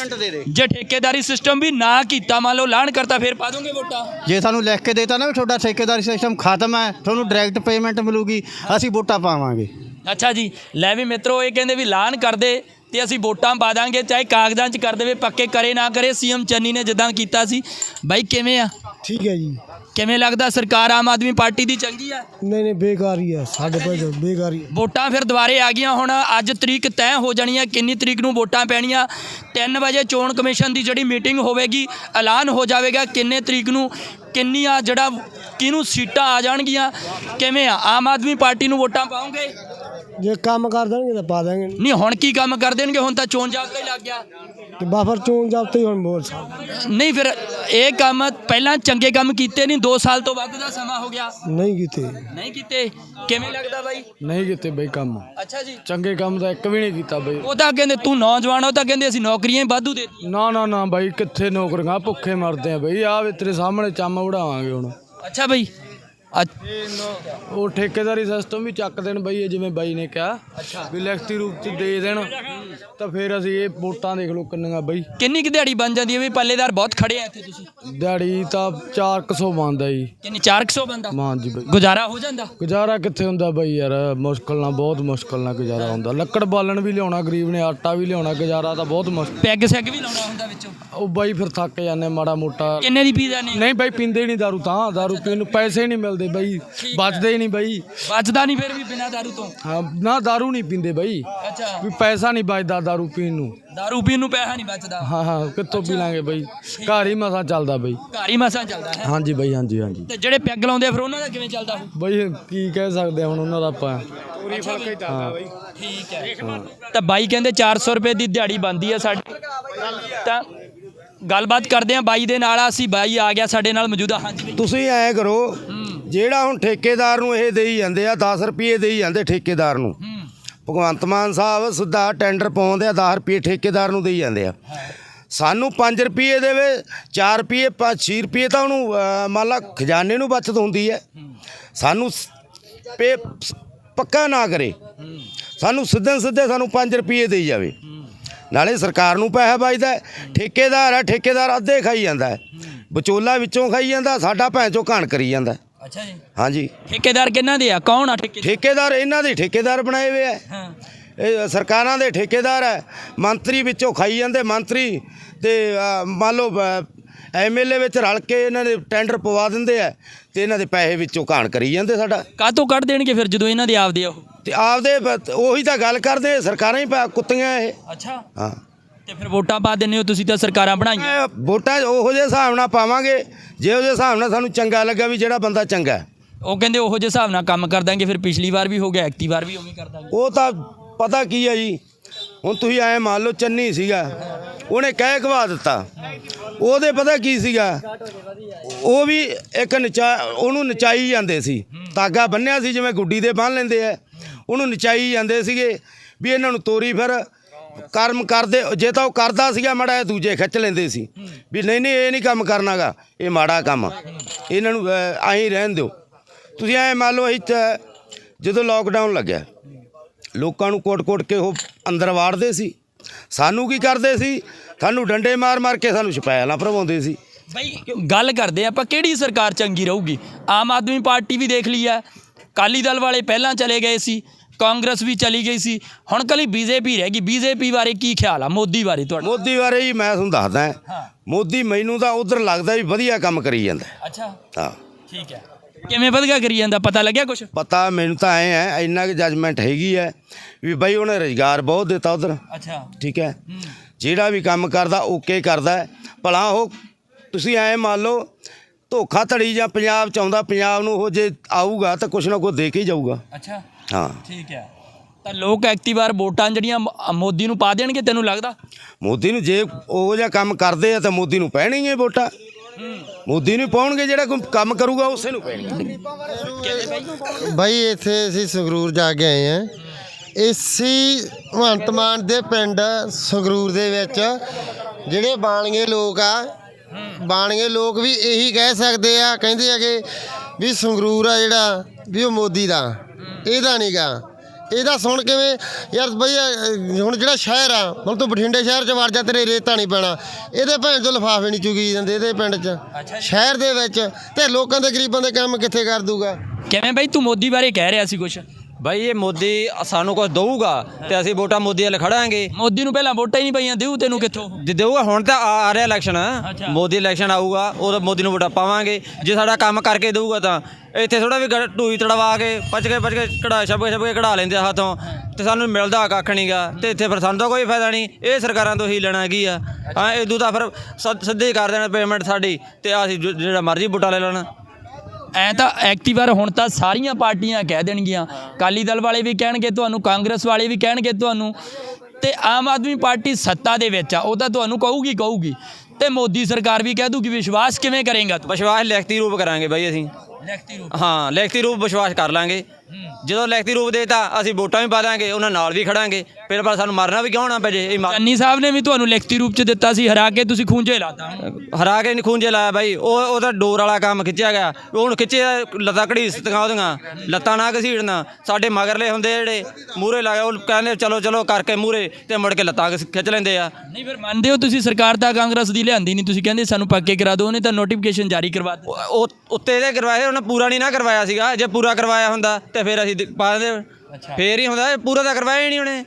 ਜੇ ਠੇਕੇਦਾਰੀ ਸਿਸਟਮ ਵੀ ਨਾ ਕੀਤਾ ਮੰਨ ਲਓ ਲਾਣ ਕਰਤਾ ਫਿਰ ਪਾ ਦੋਗੇ ਵੋਟਾਂ? ਜੇ ਸਾਨੂੰ ਲਿਖ ਕੇ ਦੇਤਾ ਨਾ ਵੀ ਤੁਹਾਡਾ ਠੇਕੇਦਾਰੀ ਸਿਸਟਮ ਖਤਮ ਹੈ ਤੁਹਾਨੂੰ ਡਾਇਰੈਕਟ ਪੇਮੈਂਟ ਮਿਲੂਗੀ ਅਸੀਂ ਵੋਟਾਂ ਪਾਵਾਂਗੇ। ਅੱਛਾ ਜੀ ਲੈ ਵੀ ਮਿੱਤਰੋ ਇਹ ਕਹਿੰਦੇ ਵੀ ਲਾਣ ਕਰਦੇ ਤੇ ਅਸੀਂ ਵੋਟਾਂ ਪਾ ਦਾਂਗੇ ਚਾਹੇ ਕਾਗਜ਼ਾਂ 'ਚ ਕਰ ਦੇਵੇ ਪੱਕੇ ਕਰੇ ਨਾ ਕਰੇ ਸੀਐਮ ਚੰਨੀ ਨੇ ਜਿੱਦਾਂ ਕੀਤਾ ਸੀ। ਬਾਈ ਕਿਵੇਂ ਆ? ਠੀਕ ਹੈ ਜੀ। ਕਿਵੇਂ ਲੱਗਦਾ ਸਰਕਾਰ ਆਮ ਆਦਮੀ ਪਾਰਟੀ ਦੀ ਚੰਗੀ ਆ? ਨਹੀਂ ਨਹੀਂ ਬੇਕਾਰ ਹੈ ਸਾਡੇ ਕੋਲ ਬੇਕਾਰ ਵੋਟਾਂ ਫਿਰ ਦੁਬਾਰੇ ਆ ਗਈਆਂ ਹੁਣ ਅੱਜ ਤਰੀਕ ਤੈਅ ਹੋ ਜਾਣੀ ਹੈ ਕਿੰਨੀ ਤਰੀਕ ਨੂੰ ਵੋਟਾਂ ਪੈਣੀਆਂ? 3 ਵਜੇ ਚੋਣ ਕਮਿਸ਼ਨ ਦੀ ਜਿਹੜੀ ਮੀਟਿੰਗ ਹੋਵੇਗੀ ਐਲਾਨ ਹੋ ਜਾਵੇਗਾ ਕਿੰਨੇ ਤਰੀਕ ਨੂੰ ਕਿੰਨੀਆਂ ਜਿਹੜਾ ਕਿਹਨੂੰ ਸੀਟਾਂ ਆ ਜਾਣਗੀਆਂ ਕਿਵੇਂ ਆ? ਆਮ ਆਦਮੀ ਪਾਰਟੀ ਨੂੰ ਵੋਟਾਂ ਪਾਉਂਗੇ ਜੇ ਕੰਮ ਕਰ ਦੇਣਗੇ ਤਾਂ ਪਾ ਦਾਂਗੇ ਨਹੀਂ ਹੁਣ ਕੀ ਕੰਮ ਕਰ ਦੇਣਗੇ? ਹੁਣ ਤਾਂ ਚੋਣ ਜਾਬਤਾ ਹੀ ਲੱਗ ਗਿਆ। ਤੇ ਬਾਫਰ ਚੋਣ ਜਾਬਤੇ ਹੁਣ ਬੋਲ ਸਕਦੇ। ਨਹੀਂ ਫਿਰ ਇਹ ਕੰਮ ਪਹਿਲਾਂ ਚੰਗੇ ਕੰਮ ਕੀਤੇ ਨਹੀਂ 2 ਸਾਲ ਤੋਂ ਵੱਧ ਦਾ ਸਮਾਂ ਹੋ ਗਿਆ। ਨਹੀਂ ਕੀਤੇ। ਨਹੀਂ ਕੀਤੇ। ਕਿਵੇਂ ਲੱਗਦਾ ਬਾਈ? ਨਹੀਂ ਕੀਤੇ ਬਈ ਕੰਮ। ਅੱਛਾ ਜੀ। ਚੰਗੇ ਕੰਮ ਤਾਂ ਇੱਕ ਵੀ ਨਹੀਂ ਕੀਤਾ ਬਈ। ਉਹ ਤਾਂ ਕਹਿੰਦੇ ਤੂੰ ਨੌਜਵਾਨ ਹੋ ਤਾਂ ਕਹਿੰਦੇ ਅਸੀਂ ਨੌਕਰੀਆਂ ਹੀ ਵਾਧੂ ਦੇਤੀਆਂ। ਨਾ ਨਾ ਨਾ ਬਈ ਕਿੱਥੇ ਨੌਕਰੀਆਂ? ਭੁੱਖੇ ਮਰਦੇ ਆ ਬਈ। ਆ ਵੀ ਤੇਰੇ ਸਾਹਮਣੇ ਚੰਮ ਉਡਾਵਾਂਗੇ ਹੁਣ। ਅੱਛਾ ਬਈ। ਉਹ ਠੇਕੇਦਾਰੀ ਸਿਸਟਮ ਵੀ ਚੱਕ ਦੇਣ ਬਈ ਜਿਵੇਂ ਬਾਈ ਨੇ ਕਿਹਾ ਵੀ ਲਿਖਤੀ ਰੂਪ ਚ ਦੇ ਦੇਣ। ਤਾਂ ਫਿਰ ਅਸੀਂ ਇਹ ਵੋਟਾਂ ਦੇਖ ਲਓ ਕਿੰਨੀਆਂ ਬਈ। ਕਿੰਨੀ ਕੁ ਦਿਹਾੜੀ ਬਣ ਜਾਂਦੀ ਹੈ ਵੀ ਪੱਲੇਦਾਰ ਬਹੁਤ ਖੜੇ ਆ ਇੱਥੇ ਤੁਸੀਂ? ਦਿਹਾੜੀ ਤਾਂ 400 ਬਣਦਾ ਜੀ। ਕਿੰਨੀ 400 ਬੰਦਾ ਮਾਂ ਜੀ ਬਈ। ਗੁਜ਼ਾਰਾ ਹੋ ਜਾਂਦਾ? ਗੁਜ਼ਾਰਾ ਕਿੱਥੇ ਹੁੰਦਾ ਬਈ ਯਾਰ? ਮੁਸ਼ਕਲ ਨਾਲ ਬਹੁਤ ਮੁਸ਼ਕਲ ਨਾਲ ਗੁਜ਼ਾਰਾ ਹੁੰਦਾ। ਲੱਕੜ ਬਾਲਣ ਵੀ ਲਿਆਉਣਾ ਗਰੀਬ ਨੇ ਆਟਾ ਵੀ ਲਿਆਉਣਾ ਗੁਜ਼ਾਰਾ ਤਾਂ ਬਹੁਤ ਮੁਸ਼ਕਲ ਪੈਗ ਸੈਗ ਵੀ ਲਾਉਣਾ ਹੁੰਦਾ ਵਿੱਚੋਂ? ਉਹ ਬਾਈ ਫਿਰ ਥੱਕ ਜਾਂਦੇ ਮਾੜਾ ਮੋਟਾ। ਕਿੰਨੇ ਦੀ ਪੀ ਜਾਂਦੇ ਨਹੀਂ ਬਾਈ ਪੀਂਦੇ ਨਹੀਂ ਦਾਰੂ ਤਾਂ। ਦਾਰੂ ਪੀਣ ਨੂੰ ਪੈਸੇ ਨਹੀਂ ਮਿਲਦੇ। ਬਾਈ ਬਚਦੇ ਹੀ ਨਹੀਂ ਬਾਈ। ਬਚਦਾ ਨਹੀਂ ਫਿਰ ਵੀ ਬਿਨਾਂ ਦਾਰੂ ਤੋਂ? ਹਾਂ ਨਾ ਦਾਰੂ ਨਹੀਂ ਪੀਂਦੇ ਬਾਈ। ਅੱਛਾ। ਵੀ ਪੈਸਾ ਨਹੀਂ ਬਚਦਾ ਦਾਰੂ ਪੀਣ ਨੂੰ। ਦਾਰੂ ਪੀਣ ਨੂੰ ਪੈਸਾ ਨਹੀਂ ਬਚਦਾ। ਹਾਂ ਹਾਂ ਕਿੱਥੋਂ ਪੀ ਲਾਂਗੇ ਬਾਈ? ਘਰ ਹੀ ਮਸਾ ਚੱਲਦਾ ਬਾਈ। ਘਰ ਹੀ ਮਸਾਂ ਚੱਲਦਾ ਹੈ। ਹਾਂਜੀ ਬਾਈ ਹਾਂਜੀ ਹਾਂਜੀ। ਤੇ ਜਿਹੜੇ ਪੈਗ ਲਾਉਂਦੇ ਫਿਰ ਉਹਨਾਂ ਦਾ ਕਿਵੇਂ ਚੱਲਦਾ ਬਾਈ ਕੀ ਕਹਿ ਸਕਦੇ ਆ ਹੁਣ ਉਹਨਾਂ ਦਾ ਆਪਾਂ? ਠੀਕ ਹੈ। ਤਾਂ ਬਾਈ ਕਹਿੰਦੇ 400 ਰੁਪਏ ਦੀ ਦਿਹਾੜੀ ਬੰਦੀ ਆ ਸਾਡੀ। ਤਾਂ ਗੱਲਬਾਤ ਕਰਦੇ ਆ ਬਾਈ ਦੇ ਨਾਲ। ਅਸੀਂ ਬਾਈ ਆ ਗਿਆ ਸਾਡੇ ਨਾਲ ਮੌਜੂਦਾ ਹਾਂਜੀ ਬਾਈ। ਤੁਸੀਂ ਐ ਕਰੋ ਜਿਹੜਾ ਹੁਣ ਠੇਕੇਦਾਰ ਨੂੰ ਇਹ ਦੇਈ ਜਾਂਦੇ ਆ 10 ਰੁਪਏ ਦੇਈ ਜਾਂਦੇ ਠੇਕੇਦਾਰ ਨੂੰ। ਭਗਵੰਤ ਮਾਨ ਸਾਹਿਬ ਸਿੱਧਾ ਟੈਂਡਰ ਪਾਉਂਦੇ ਆ 10 ਰੁਪਏ ਠੇਕੇਦਾਰ ਨੂੰ ਦੇਈ ਜਾਂਦੇ ਆ। ਸਾਨੂੰ 5 ਰੁਪਏ ਦੇਵੇ 4 ਰੁਪਏ 6 ਰੁਪਏ ਤਾਂ ਉਹਨੂੰ ਮੰਨ ਲਾ ਖਜ਼ਾਨੇ ਨੂੰ ਬਚਤ ਹੁੰਦੀ ਹੈ। ਸਾਨੂੰ ਪੱਕਾ ਨਾ ਕਰੇ। ਸਾਨੂੰ ਸਿੱਧੇ ਸਿੱਧੇ ਸਾਨੂੰ 5 ਰੁਪਏ ਦੇਈ ਜਾਵੇ। ਨਾਲੇ ਸਰਕਾਰ ਨੂੰ ਪੈਸਾ ਹੈ। ਠੇਕੇਦਾਰ ਹੈ ਠੇਕੇਦਾਰ ਅੱਧੇ ਖਾਈ ਜਾਂਦਾ ਵਿਚੋਲਾ ਵਿੱਚੋਂ ਖਾਈ ਜਾਂਦਾ ਸਾਡਾ ਭੈਣ ਚੋਂ ਘਾਣ ਕਰੀ ਜਾਂਦਾ। ਅੱਛਾ ਜੀ। ਹਾਂਜੀ। ਠੇਕੇਦਾਰ ਕਿੰਨਾ ਦੇ ਆ? ਕੌਣ ਆ ਠੇਕੇਦਾਰ ਠੇਕੇਦਾਰ ਇਹਨਾਂ ਦੇ ਠੇਕੇਦਾਰ ਬਣਾਏ ਹੋਏ ਆ। ਹਾਂ। ਇਹ ਸਰਕਾਰਾਂ ਦੇ ਠੇਕੇਦਾਰ ਹੈ ਮੰਤਰੀ ਵਿੱਚੋਂ ਖਾਈ ਜਾਂਦੇ ਮੰਤਰੀ ਤੇ ਮੰਨ ਲਓ ਐਮਐਲਏ ਵਿੱਚ ਰਲ ਕੇ ਇਹਨਾਂ ਦੇ ਟੈਂਡਰ ਪਵਾ ਦਿੰਦੇ ਆ ਤੇ ਇਹਨਾਂ ਦੇ ਪੈਸੇ ਵਿੱਚੋਂ ਘਾਣ ਕਰੀ ਜਾਂਦੇ ਸਾਡਾ। ਕਾਹਤੋਂ ਕੱਢ ਦੇਣਗੇ ਫਿਰ ਜਦੋਂ ਇਹਨਾਂ ਦੇ ਆਪਦੇ ਆ ਉਹ? ਤੇ ਆਪਦੇ ਬ- ਉਹੀ ਤਾਂ ਗੱਲ ਕਰਦੇ ਸਰਕਾਰਾਂ ਹੀ ਪਾ- ਕੁੱਤੀਆਂ ਇਹ। ਅੱਛਾ। ਹਾਂ। ਤੇ ਫਿਰ ਵੋਟਾਂ ਪਾ ਦਿੰਦੇ ਹੋ ਤੁਸੀਂ ਤਾਂ ਸਰਕਾਰਾਂ ਬਣਾਈਆਂ। ਇਹ ਵੋਟਾਂ ਉਹੋ ਜਿਹੇ ਹਿਸਾਬ ਨਾਲ ਪਾਵਾਂਗੇ ਜੇ ਉਹਦੇ ਹਿਸਾਬ ਨਾਲ ਸਾਨੂੰ ਚੰਗਾ ਲੱਗਾ ਵੀ ਜਿਹੜਾ ਬੰਦਾ ਚੰਗਾ ਹੈ। ਉਹ ਕਹਿੰਦੇ ਉਹੋ ਜਿਹੇ ਹਿਸਾਬ ਨਾਲ ਕੰਮ ਕਰ ਦਾਂਗੇ ਫਿਰ ਪਿਛਲੀ ਵਾਰ ਵੀ ਹੋ ਗਿਆ ਐਕਟੀ ਵਾਰ ਵੀ ਉਵੇਂ ਹੀ ਕਰ ਦਾਂਗੇ। ਉਹ ਤਾਂ ਪਤਾ ਕੀ ਹੈ ਜੀ ਹੁਣ ਤੁਸੀਂ ਐ ਮੰਨ ਲਓ ਚੰਨੀ ਸੀਗਾ ਉਹਨੇ ਕਹਿ ਘਵਾ ਦਿੱਤਾ। ਉਹਦੇ ਪਤਾ ਕੀ ਸੀਗਾ ਉਹ ਵੀ ਇੱਕ ਨਚਾ ਉਹਨੂੰ ਨਚਾਈ ਜਾਂਦੇ ਸੀ। ਤਾਗਾ ਬੰਨਿਆ ਸੀ ਜਿਵੇਂ ਗੁੱਡੀ ਦੇ ਬੰਨ ਲੈਂਦੇ ਆ। ਉਹਨੂੰ ਨਚਾਈ ਜਾਂਦੇ ਸੀਗੇ ਵੀ ਇਹਨਾਂ ਨੂੰ ਤੋਰੀ ਫਿਰ ਕਰਮ ਕਰਦੇ, ਜੇ ਤਾਂ ਉਹ ਕਰਦਾ ਸੀਗਾ ਮੜਾ ਦੂਜੇ ਖਿੱਚ ਲੈਂਦੇ ਸੀ। ਵੀ ਨਹੀਂ ਨਹੀਂ, ਇਹ ਨਹੀਂ ਕੰਮ ਕਰਨਾਗਾ, ਇਹ ਮਾੜਾ ਕੰਮ ਆ। ਇਹਨਾਂ ਨੂੰ ਐਂ ਰਹਿਣ ਦਿਓ। ਤੁਸੀਂ ਐ ਮੰਨ ਲਓ, ਇੱਥੇ ਜਦੋਂ ਲੋਕਡਾਊਨ ਲੱਗਿਆ, ਲੋਕਾਂ ਨੂੰ ਕੋਟ-ਕੋਟ ਕੇ ਉਹ ਅੰਦਰ ਵਾੜਦੇ ਸੀ। ਸਾਨੂੰ ਕੀ ਕਰਦੇ ਸੀ? ਸਾਨੂੰ ਡੰਡੇ ਮਾਰ-ਮਾਰ ਕੇ ਸਾਨੂੰ ਛਪੈਲਾਂ ਭਰਵਾਉਂਦੇ ਸੀ। ਬਈ, ਗੱਲ ਕਰਦੇ ਆਪਾਂ ਕਿਹੜੀ ਸਰਕਾਰ ਚੰਗੀ ਰਹੂਗੀ? ਆਮ ਆਦਮੀ ਪਾਰਟੀ ਵੀ ਦੇਖ ਲਈ ਆ। ਕਾਲੀ ਦਲ ਵਾਲੇ ਪਹਿਲਾਂ ਚਲੇ ਗਏ ਸੀ। ਕਾਂਗਰਸ ਵੀ ਚਲੀ ਗਈ ਸੀ। ਹੁਣ ਕੱਲੀ ਬੀਜੇਪੀ ਰਹਿ ਗਈ। ਬੀਜੇਪੀ ਬਾਰੇ ਕੀ ਖਿਆਲ ਆ? ਮੋਦੀ ਬਾਰੇ ਤੁਹਾਡਾ? ਮੋਦੀ ਬਾਰੇ ਜੀ ਮੈਂ ਤੁਹਾਨੂੰ ਦੱਸਦਾ। ਹਾਂ। ਮੋਦੀ ਮੈਨੂੰ ਤਾਂ ਉਧਰ ਲੱਗਦਾ ਵੀ ਵਧੀਆ ਕੰਮ ਕਰੀ ਜਾਂਦਾ। ਅੱਛਾ। ਹਾਂ। ਠੀਕ ਹੈ। ਕਿਵੇਂ ਵਧਗਾ ਕਰੀ ਜਾਂਦਾ? ਪਤਾ ਲੱਗਿਆ ਕੁਛ? ਪਤਾ ਮੈਨੂੰ ਤਾਂ ਐ ਹੈ ਇੰਨਾ ਕਿ ਜਜਮੈਂਟ ਹੈਗੀ ਹੈ ਵੀ ਬਈ ਉਹਨੇ ਰੁਜ਼ਗਾਰ ਬਹੁਤ ਦਿੱਤਾ ਉਧਰ। ਅੱਛਾ। ਠੀਕ ਹੈ। ਜਿਹੜਾ ਵੀ ਕੰਮ ਕਰਦਾ ਓਕੇ ਕਰਦਾ। ਭਲਾ ਉਹ ਤੁਸੀਂ ਐ ਮੰਨ ਲਓ ਧੋਖਾ ਧੜੀ ਜਾਂ ਪੰਜਾਬ ਚ ਆਉਂਦਾ ਪੰਜਾਬ ਨੂੰ ਉਹ ਜੇ ਆਊਗਾ ਤਾਂ ਕੁਛ ਨਾ ਕੁਛ ਦੇ ਕੇ ਹੀ ਜਾਊਗਾ। ਅੱਛਾ। ਹਾਂ। ਠੀਕ ਹੈ। ਤਾਂ ਲੋਕ ਐਕਟਿਵਾਰ ਵੋਟਾਂ ਜਿਹੜੀਆਂ ਮ- ਮੋਦੀ ਨੂੰ ਪਾ ਦੇਣਗੇ ਤੈਨੂੰ ਲੱਗਦਾ? ਮੋਦੀ ਨੂੰ ਜੇ ਉਹ ਜਿਹਾ ਕੰਮ ਕਰਦੇ ਆ ਤਾਂ ਮੋਦੀ ਨੂੰ ਪੈਣਗੀਆਂ ਵੋਟਾਂ। ਮੋਦੀ ਨੂੰ ਪਾਉਣਗੇ ਜਿਹੜਾ ਕੋਈ ਕੰਮ ਕਰੂਗਾ ਉਸੇ ਨੂੰ ਪੈਣਗੇ ਬਾਈ ਇੱਥੇ ਅਸੀਂ ਸੰਗਰੂਰ ਜਾ ਕੇ ਆਏ ਆ ਇਸੀ ਭਗਵੰਤ ਮਾਨ ਦੇ ਪਿੰਡ ਸੰਗਰੂਰ ਦੇ ਵਿੱਚ ਜਿਹੜੇ ਬਾਣਗੇ ਲੋਕ ਆ ਬਾਣਗੇ ਲੋਕ ਵੀ ਇਹੀ ਕਹਿ ਸਕਦੇ ਆ ਕਹਿੰਦੇ ਹੈਗੇ ਵੀ ਸੰਗਰੂਰ ਆ ਜਿਹੜਾ ਵੀ ਉਹ ਮੋਦੀ ਦਾ। ਇਹਦਾ ਨਹੀਂਗਾ ਇਹਦਾ ਸੁਣ ਕਿਵੇਂ? ਯਾਰ ਬਈ ਹੁਣ ਜਿਹੜਾ ਸ਼ਹਿਰ ਆ ਹੁਣ ਤੂੰ ਬਠਿੰਡੇ ਸ਼ਹਿਰ ਚ ਵੜ ਜਾ ਤੇਰੇ ਰੇਤਾ ਨਹੀਂ ਪੈਣਾ। ਇਹਦੇ ਭੈਣ ਤੋਂ ਲਿਫਾਫੇ ਨਹੀਂ ਚੁਗੀ ਜਾਂਦੇ ਇਹਦੇ ਪਿੰਡ ਚ। ਸ਼ਹਿਰ ਦੇ ਵਿੱਚ ਤੇ ਲੋਕਾਂ ਦੇ ਗਰੀਬਾਂ ਦੇ ਕੰਮ ਕਿੱਥੇ ਕਰ ਦੂਗਾ? ਕਿਵੇਂ ਬਈ? ਤੂੰ ਮੋਦੀ ਬਾਰੇ ਕਹਿ ਰਿਹਾ ਸੀ ਕੁਛ। ਭਾਈ ਇਹ ਮੋਦੀ ਸਾਨੂੰ ਕੁਝ ਦਊਗਾ ਤੇ ਅਸੀਂ ਵੋਟਾਂ ਮੋਦੀ ਵਾਲੇ ਖੜਾਂਗੇ। ਮੋਦੀ ਨੂੰ ਪਹਿਲਾਂ ਵੋਟਾਂ ਹੀ ਨਹੀਂ ਪਈਆਂ ਦੇਊ ਤੈਨੂੰ ਕਿੱਥੋਂ? ਜੇ ਦੇਊਗਾ ਹੁਣ ਤਾਂ ਆ ਆ ਰਿਹਾ ਇਲੈਕਸ਼ਨ। ਮੋਦੀ ਇਲੈਕਸ਼ਨ ਆਊਗਾ ਉਦੋਂ ਮੋਦੀ ਨੂੰ ਵੋਟਾਂ ਪਾਵਾਂਗੇ। ਜੇ ਸਾਡਾ ਕੰਮ ਕਰਕੇ ਦੇਊਗਾ ਤਾਂ ਇੱਥੇ ਥੋੜਾ ਵੀ ਗ- ਢੂਈ ਤੜਵਾ ਕੇ ਪਚ ਕੇ ਪਚ ਕੇ ਕਢਾ ਛੱਪ ਛੱਪ ਕੇ ਕਢਾ ਲੈਂਦੇ ਆ ਹੱਥੋਂ। ਤੇ ਸਾਨੂੰ ਮਿਲਦਾ ਕੱਖ ਨਹੀਂਗਾ ਤੇ ਇੱਥੇ ਫਿਰ ਸਾਨੂੰ ਤਾਂ ਕੋਈ ਫਾਇਦਾ ਨਹੀਂ। ਇਹ ਸਰਕਾਰਾਂ ਤੋਂ ਹੀ ਲੈਣਾ ਕੀ ਆ? ਹਾਂ ਇਦੋਂ ਤਾਂ ਫਿਰ ਸਿੱਧੇ ਹੀ ਕਰ ਦੇਣਾ ਪੇਮੈਂਟ ਸਾਡੀ। ਤੇ ਅਸੀਂ ਜੋ- ਜਿਹੜਾ ਮਰਜ਼ੀ ਵੋਟਾਂ ਲੈ ਲੈਣਾ। ਐ ਤਾਂ ਐਕਟਿਵਾਰ ਹੁਣ ਤਾਂ ਸਾਰੀਆਂ ਪਾਰਟੀਆਂ ਕਹਿ ਦੇਣਗੀਆਂ। ਕਾਲੀ ਦਲ ਵਾਲੇ ਵੀ ਕਹਿਣਗੇ ਤੁਹਾਨੂੰ ਕਾਂਗਰਸ ਵਾਲੇ ਵੀ ਕਹਿਣਗੇ ਤੁਹਾਨੂੰ। ਤੇ ਆਮ ਆਦਮੀ ਪਾਰਟੀ ਸੱਤਾ ਦੇ ਵਿੱਚ ਆ ਉਹ ਤਾਂ ਤੁਹਾਨੂੰ ਕਹੂਗੀ ਕਹੂਗੀ। ਤੇ ਮੋਦੀ ਸਰਕਾਰ ਵੀ ਕਹਿ ਦੂਗੀ ਵਿਸ਼ਵਾਸ ਕਿਵੇਂ ਕਰੇਗਾ ਤੂੰ? ਵਿਸ਼ਵਾਸ ਲਿਖਤੀ ਰੂਪ ਕਰਾਂਗੇ ਬਾਈ ਅਸੀਂ। ਲਿਖਤੀ ਰੂਪ। ਹਾਂ ਲਿਖਤੀ ਰੂਪ ਵਿਸ਼ਵਾਸ ਕਰ ਲਾਂਗੇ। ਜਦੋਂ ਲਿਖਤੀ ਰੂਪ ਦੇਤਾ ਅਸੀਂ ਵੋਟਾਂ ਵੀ ਪਾ ਦਾਂਗੇ ਉਹਨਾਂ ਨਾਲ ਵੀ ਖੜਾਂਗੇ। ਫਿਰ ਪਰ ਸਾਨੂੰ ਮਰਨਾ ਵੀ ਕਿਉਂ ਨਾ ਪੈ ਜੇ? ਇਹ ਮਰ- ਚੰਨੀ ਸਾਹਿਬ ਨੇ ਵੀ ਤੁਹਾਨੂੰ ਲਿਖਤੀ ਰੂਪ ਚ ਦਿੱਤਾ ਸੀ ਹਰਾ ਕੇ ਤੁਸੀਂ ਖੂੰਜੇ ਲਾਤਾ। ਹਰਾ ਕੇ ਨਹੀਂ ਖੂੰਜੇ ਲਾਇਆ ਬਾਈ ਉਹ ਉਹਦਾ ਡੋਰ ਵਾਲਾ ਕੰਮ ਖਿੱਚਿਆ ਗਿਆ। ਉਹ ਖਿੱਚੇ ਲੱਤਾਂ ਘੜੀਸਤੀਆਂ ਉਹਦੀਆਂ ਲੱਤਾਂ ਨਾ ਘਸੀੜਨਾ। ਸਾਡੇ ਮਗਰਲੇ ਹੁੰਦੇ ਜਿਹੜੇ ਮੂਰੇ ਲਾਏ ਉਹ ਕਹਿੰਦੇ ਚਲੋ ਚਲੋ ਕਰਕੇ ਮੂਰੇ ਤੇ ਮੁੜ ਕੇ ਲੱਤਾਂ ਘਸ- ਖਿੱਚ ਲੈਂਦੇ ਆ। ਨਹੀਂ ਫਿਰ ਮੰਨਦੇ ਹੋ ਤੁਸੀਂ ਸਰਕਾਰ ਤਾਂ ਕਾਂਗਰਸ ਦੀ ਲਿਆਂਦੀ ਨਹੀਂ। ਤੁਸੀਂ ਕਹਿੰਦੇ ਸਾਨੂੰ ਪੱਕੇ ਕਰਾ ਦਿਓ ਉਹਨੇ ਤਾਂ ਨੋਟੀਫਿਕੇਸ਼ਨ ਜਾਰੀ ਕਰਵਾ ਦਿੱਤਾ। ਉਹ- ਉਹ ਉੱਤੇ ਦੇ ਕਰਵਾਏ ਉਹਨੇ ਪੂਰਾ ਨਹੀਂ ਨਾ ਕਰਵਾਇਆ ਸੀਗਾ। ਜੇ ਪੂਰਾ ਕਰਵਾਇਆ ਹੁੰਦਾ ਤੇ ਫਿਰ ਅਸੀਂ ਦ- ਪਾ ਦਿੰਦੇ ਫੇਰ ਹੀ ਹੁੰਦਾ ਇਹ ਪੂਰਾ ਤਾਂ ਕਰਵਾਇਆ ਹੀ ਨਹੀਂ ਉਹਨੇ।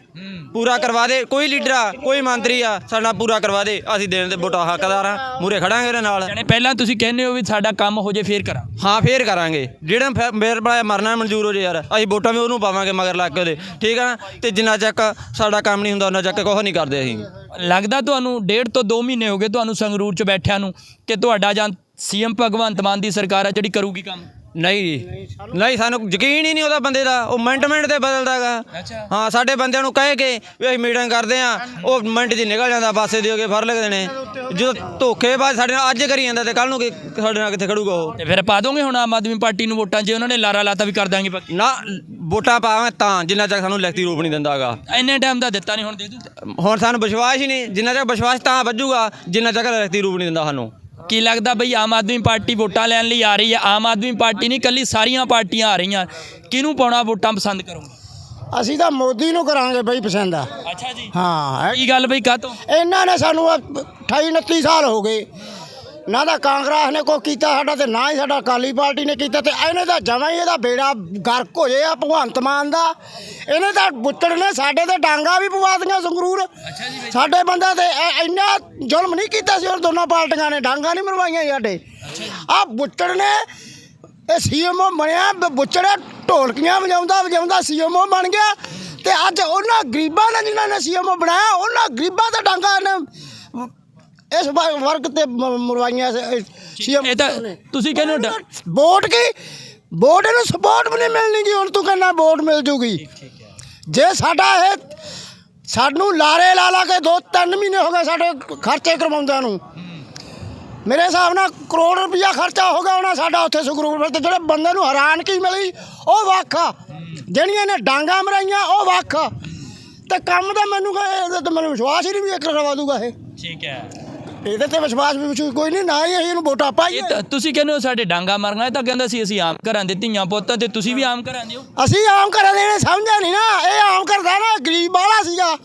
ਪੂਰਾ ਕਰਵਾ ਦੇ ਕੋਈ ਲੀਡਰ ਆ ਕੋਈ ਮੰਤਰੀ ਆ ਸਾਡਾ ਪੂਰਾ ਕਰਵਾ ਦੇ ਅਸੀਂ ਦੇਣ ਦੇ ਵੋਟਾਂ ਹੱਕਦਾਰ ਆ ਮੂਰੇ ਖੜਾਂਗੇ ਉਹਦੇ ਨਾਲ। ਜਾਣੇ ਪਹਿਲਾਂ ਤੁਸੀਂ ਕਹਿੰਦੇ ਹੋ ਵੀ ਸਾਡਾ ਕੰਮ ਹੋ ਜੇ ਫੇਰ ਕਰਾਂ। ਹਾਂ ਫੇਰ ਕਰਾਂਗੇ। ਜਿਹੜਾ ਫੇ- ਮੇਰੇ ਬੜਾ ਮਰਨਾ ਮਨਜ਼ੂਰ ਹੋ ਜੇ ਯਾਰ ਅਸੀਂ ਵੋਟਾਂ ਵੀ ਉਹਨੂੰ ਪਾਵਾਂਗੇ ਮਗਰ ਲੱਗ ਕੇ ਉਹਦੇ ਠੀਕ ਆ ਨਾ? ਤੇ ਜਿੰਨਾ ਚੱਕ ਸਾਡਾ ਕੰਮ ਨਹੀਂ ਹੁੰਦਾ ਉਹਨਾਂ ਚੱਕ ਕੁਛ ਨਹੀਂ ਕਰਦੇ ਅਸੀਂ। ਲੱਗਦਾ ਤੁਹਾਨੂੰ ਡੇਢ ਤੋਂ 2 ਮਹੀਨੇ ਹੋ ਗਏ ਤੁਹਾਨੂੰ ਸੰਗਰੂਰ ਚ ਬੈਠਿਆਂ ਨੂੰ ਕਿ ਤੁਹਾਡਾ ਜਾਂ ਸੀਐਮ ਭਗਵੰਤ ਮਾਨ ਦੀ ਸਰਕਾਰ ਆ ਜਿਹੜੀ ਕਰੂਗੀ ਕੰਮ? ਨਹੀਂ। ਜੀ ਨਹੀਂ ਸਾਨੂੰ ਯਕੀਨ ਹੀ ਨਹੀਂ ਉਹਦਾ ਬੰਦੇ ਦਾ। ਉਹ ਮਿੰਟ ਮਿੰਟ ਤੇ ਬਦਲਦਾਗਾ। ਹਾਂ ਸਾਡੇ ਬੰਦਿਆਂ ਨੂੰ ਕਹਿ ਕੇ ਵੀ ਅਸੀਂ ਮੀਟਿੰਗ ਕਰਦੇ ਆ ਉਹ ਮਿੰਟ ਹੀ ਨਿਕਲ ਜਾਂਦਾ ਪਾਸੇ ਦੇ ਕੇ ਫੜ ਲੱਗਦੇ ਨੇ ਜਦੋਂ ਧੋਖੇਬਾਜ਼ ਸਾਡੇ ਨਾਲ ਅੱਜ ਕਰੀ ਜਾਂਦਾ ਤੇ ਕੱਲ ਨੂੰ ਕੀ- ਸਾਡੇ ਨਾਲ ਕਿੱਥੇ ਖੜੂਗਾ ਉਹ। ਤੇ ਫਿਰ ਪਾ ਦੋਗੇ ਹੁਣ ਆਮ ਆਦਮੀ ਪਾਰਟੀ ਨੂੰ ਵੋਟਾਂ ਜੇ ਉਹਨਾਂ ਨੇ ਲਾਰਾ ਲਾਤਾ ਵੀ ਕਰ ਦਾਂਗੇ ਪੱਕੀ ਨਾ ਵੋਟਾਂ ਪਾਵਾਂ ਤਾਂ ਜਿੰਨਾ ਚੱਕ ਸਾਨੂੰ ਲਿਖਤੀ ਰੂਪ ਨਹੀਂ ਦਿੰਦਾਗਾ। ਇੰਨੇ ਟਾਈਮ ਦਾ ਦਿੱਤਾ ਨਹੀਂ ਹੁਣ ਦੇ ਦੂ? ਹੁਣ ਸਾਨੂੰ ਵਿਸ਼ਵਾਸ ਹੀ ਨਹੀਂ ਜਿੰਨਾ ਚੱਕ ਵਿਸ਼ਵਾਸ ਤਾਂ ਵੱਜੂਗਾ ਜਿੰਨਾ ਚੱਕ ਲਿਖਤੀ ਰੂਪ ਨਹੀਂ ਦਿੰਦਾ ਸਾਨੂੰ। ਕੀ ਲੱਗਦਾ ਬਈ ਆਮ ਆਦਮੀ ਪਾਰਟੀ ਵੋਟਾਂ ਲੈਣ ਲਈ ਆ ਰਹੀ ਹੈ? ਆਮ ਆਦਮੀ ਪਾਰਟੀ ਨਹੀਂ ਕੱਲੀ ਸਾਰੀਆਂ ਪਾਰਟੀਆਂ ਆ ਰਹੀਆਂ। ਕਿਹਨੂੰ ਪਾਉਣਾ ਵੋਟਾਂ ਪਸੰਦ ਕਰੋਗੇ? ਅਸੀਂ ਤਾਂ ਮੋਦੀ ਨੂੰ ਕਰਾਂਗੇ ਬਈ ਪਸੰਦ। ਆ ਅੱਛਾ ਜੀ। ਹਾਂ ਕੀ ਗੱਲ ਬਈ ਕਾਤੋਂ ਇਹਨਾਂ ਨੇ ਸਾਨੂੰ 28 29 ਸਾਲ ਹੋ ਗਏ। ਨਾ ਤਾਂ ਕਾਂਗਰਸ ਨੇ ਕੋਈ ਕੀਤਾ ਸਾਡਾ ਤੇ ਨਾ ਹੀ ਸਾਡਾ ਅਕਾਲੀ ਪਾਰਟੀ ਨੇ ਕੀਤਾ ਤੇ ਇਹਨੇ ਤਾਂ ਜਮਾਂ ਹੀ ਇਹਦਾ ਬੇੜਾ ਗਰਕ ਹੋ ਜਾਇਆ ਭਗਵੰਤ ਮਾਨ ਦਾ। ਇਹਨੇ ਤਾਂ ਬੁੱਤੜ ਨੇ ਸਾਡੇ ਤੇ ਡਾਂਗਾ ਵੀ ਪਵਾ ਦਿੱਤੀਆਂ ਸੰਗਰੂਰ। ਸਾਡੇ ਬੰਦਾ ਤੇ ਇੰਨਾ ਜ਼ੁਲਮ ਨਹੀਂ ਕੀਤਾ ਸੀ ਉਹ ਦੋਨਾਂ ਪਾਰਟੀਆਂ ਨੇ ਡਾਂਗਾ ਨਹੀਂ ਮਰਵਾਈਆਂ ਸਾਡੇ। ਆ ਬੁੱਤੜ ਨੇ ਇਹ ਸੀਐਮਓ ਬਣਿਆ ਬੁੱਚੜਾ ਢੋਲਕੀਆਂ ਵਜਾਉਂਦਾ ਵਜਾਉਂਦਾ ਸੀਐਮਓ ਬਣ ਗਿਆ ਤੇ ਅੱਜ ਉਹਨਾਂ ਗਰੀਬਾਂ ਨੇ ਜਿਨ੍ਹਾਂ ਨੇ ਸੀਐਮਓ ਬਣਾਇਆ ਉਹਨਾਂ ਗਰੀਬਾਂ ਦਾ ਡਾਂਗਾ ਨੇ ਇਸ ਵ- ਵਰਗ ਤੇ ਮ- ਮਰਵਾਈਆਂ ਸੀਐਮ ਇਹ ਤਾਂ ਤੁਸੀਂ ਕਹਿੰਦੇ ਹੋ ਡ- ਵੋਟ ਕੀ? ਵੋਟ ਨੂੰ ਸਪੋਰਟ ਵੀ ਨਹੀਂ ਮਿਲਣੀ ਗੀ ਹੁਣ ਤੂੰ ਕਹਿੰਦਾ ਵੋਟ ਮਿਲ ਜੂਗੀ। ਜੇ ਸਾਡਾ ਇਹ ਸਾਨੂੰ ਲਾਰੇ ਲਾ ਲਾ ਕੇ ਦੋ ਤਿੰਨ ਮਹੀਨੇ ਹੋ ਗਏ ਸਾਡੇ ਖਰਚੇ ਕਰਵਾਉਂਦਿਆਂ ਨੂੰ। ਮੇਰੇ ਹਿਸਾਬ ਨਾਲ ਕਰੋੜ ਰੁਪਇਆ ਖਰਚਾ ਹੋ ਗਿਆ ਹੋਣਾ ਸਾਡਾ ਉੱਥੇ ਸੁਖਰੂਪ ਵਿੱਚ ਤੇ ਜਿਹੜੇ ਬੰਦੇ ਨੂੰ ਹੈਰਾਨ ਕੀ ਮਿਲੀ ਉਹ ਵੱਖ ਆ। ਜਿਹੜੀਆਂ ਨੇ ਡਾਂਗਾ ਮਰਾਈਆਂ ਉਹ ਵੱਖ ਆ। ਤੇ ਕੰਮ ਤਾਂ ਮੈਨੂੰ ਕਹੇ ਤੇ ਮੈਨੂੰ ਵਿਸ਼ਵਾਸ ਹੀ ਨਹੀਂ ਵੀ ਇਹ ਕਰਵਾ ਦੂਗਾ ਇਹ। ਠੀਕ ਹੈ। ਇਹਦੇ ਤੇ ਵਿਸ਼ਵਾਸ ਵੀ ਵਿਸ਼ਵਾਸ ਕੋਈ ਨਹੀਂ ਨਾ ਹੀ ਅਸੀਂ ਇਹਨੂੰ ਵੋਟਾਂ ਪਾਈਏ ਇਹ ਤਾਂ ਤੁਸੀਂ ਕਹਿੰਦੇ ਹੋ ਸਾਡੇ ਡਾਂਗਾ ਮਰਨਾ ਇਹ ਤਾਂ ਕਹਿੰਦਾ ਸੀ ਅਸੀਂ ਆਮ ਘਰਾਂ ਦੇ ਧੀਆਂ ਪੁੱਤ ਤੇ ਤੁਸੀਂ ਵੀ ਆਮ ਘਰਾਂ ਦੇ ਹੋ। ਅਸੀਂ ਆਮ ਘਰਾਂ ਦੇ ਨੇ ਸਮਝਿਆ ਨਹੀਂ ਨਾ। ਇਹ ਆਮ ਕਰਦਾ ਨਾ ਗਰੀਬ ਵਾਲਾ ਸੀਗਾ।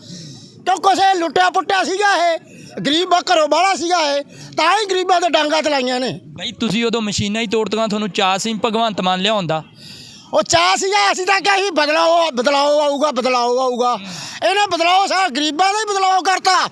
ਕਿਉਂ ਇਹ ਲੁੱਟਿਆ ਪੁੱਟਿਆ ਸੀਗਾ ਇਹ? ਗਰੀਬ ਘਰੋਂ ਵਾਲਾ ਸੀਗਾ ਇਹ। ਤਾਂ ਹੀ ਗਰੀਬਾਂ ਤੇ ਡਾਂਗਾ ਚਲਾਈਆਂ ਨੇ। ਬਈ ਤੁਸੀਂ ਉਦੋਂ ਮਸ਼ੀਨਾਂ ਹੀ ਤੋੜਤੀਆਂ ਤੁਹਾਨੂੰ ਚਾਹ ਸੀ ਭਗਵੰਤ ਮਾਨ ਲਿਆਉਂਦਾ। ਉਹ ਚਾਹ ਸੀਗਾ ਅਸੀਂ ਤਾਂ ਕਿਹਾ ਸੀ ਬਦਲਾਓ ਬਦਲਾਓ ਆਊਗਾ ਬਦਲਾਓ ਆਊਗਾ। ਇਹਨੇ ਬਦਲਾਓ ਸਾਰਾ ਗਰੀਬਾਂ ਦਾ ਹੀ ਬਦਲਾਓ ਕਰਤਾ।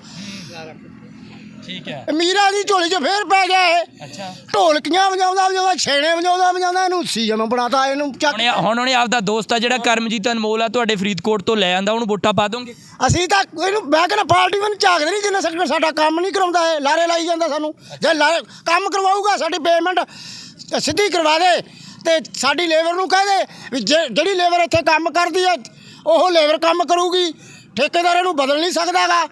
ਠੀਕ ਹੈ। ਅਮੀਰਾਂ ਦੀ ਝੋਲੀ 'ਚ ਫੇਰ ਪੈ ਗਿਆ ਇਹ। ਅੱਛਾ। ਢੋਲਕੀਆਂ ਵਜਾਉਂਦਾ ਵਜਾਉਂਦਾ ਛੇਣੇ ਵਜਾਉਂਦਾ ਵਜਾਉਂਦਾ ਇਹਨੂੰ ਸੀਜ਼ਨ ਬਣਾਤਾ ਇਹਨੂੰ ਚੱਕ ਹੁਣ ਹੁਣ ਉਹਨੇ ਆਪਦਾ ਦੋਸਤ ਆ ਜਿਹੜਾ ਕਰਮਜੀਤ ਅਨਮੋਲ ਆ ਤੁਹਾਡੇ ਫਰੀਦਕੋਟ ਤੋਂ ਲੈ ਆਂਦਾ ਉਹਨੂੰ ਵੋਟਾਂ ਪਾ ਦੋਗੇ? ਅਸੀਂ ਤਾਂ ਇਹਨੂੰ ਮੈਂ ਕਹਿੰਦਾ ਪਾਰਟੀ ਨੂੰ ਝਾਕਦੇ ਨਹੀਂ ਜਿੰਨਾ ਸਾਡਾ ਸਾਡਾ ਕੰਮ ਨਹੀਂ ਕਰਾਉਂਦਾ ਇਹ ਲਾਰੇ ਲਾਈ ਜਾਂਦਾ ਸਾਨੂੰ। ਜੇ ਲਾਰੇ ਕੰਮ ਕਰਵਾਊਗਾ ਸਾਡੀ ਪੇਮੈਂਟ ਸਿੱਧੀ ਕਰਵਾ ਦੇ ਤੇ ਸਾਡੀ ਲੇਬਰ ਨੂੰ ਕਹਿ ਦੇ ਵੀ ਜੇ- ਜਿਹੜੀ ਲੇਬਰ ਇੱਥੇ ਕੰਮ ਕਰਦੀ ਹੈ ਉਹ ਲੇਬਰ ਕੰਮ ਕਰੂਗੀ। ਠੇਕੇਦਾਰ ਇਹਨੂੰ ਬਦਲ ਨਹੀਂ ਸਕਦਾਗਾ।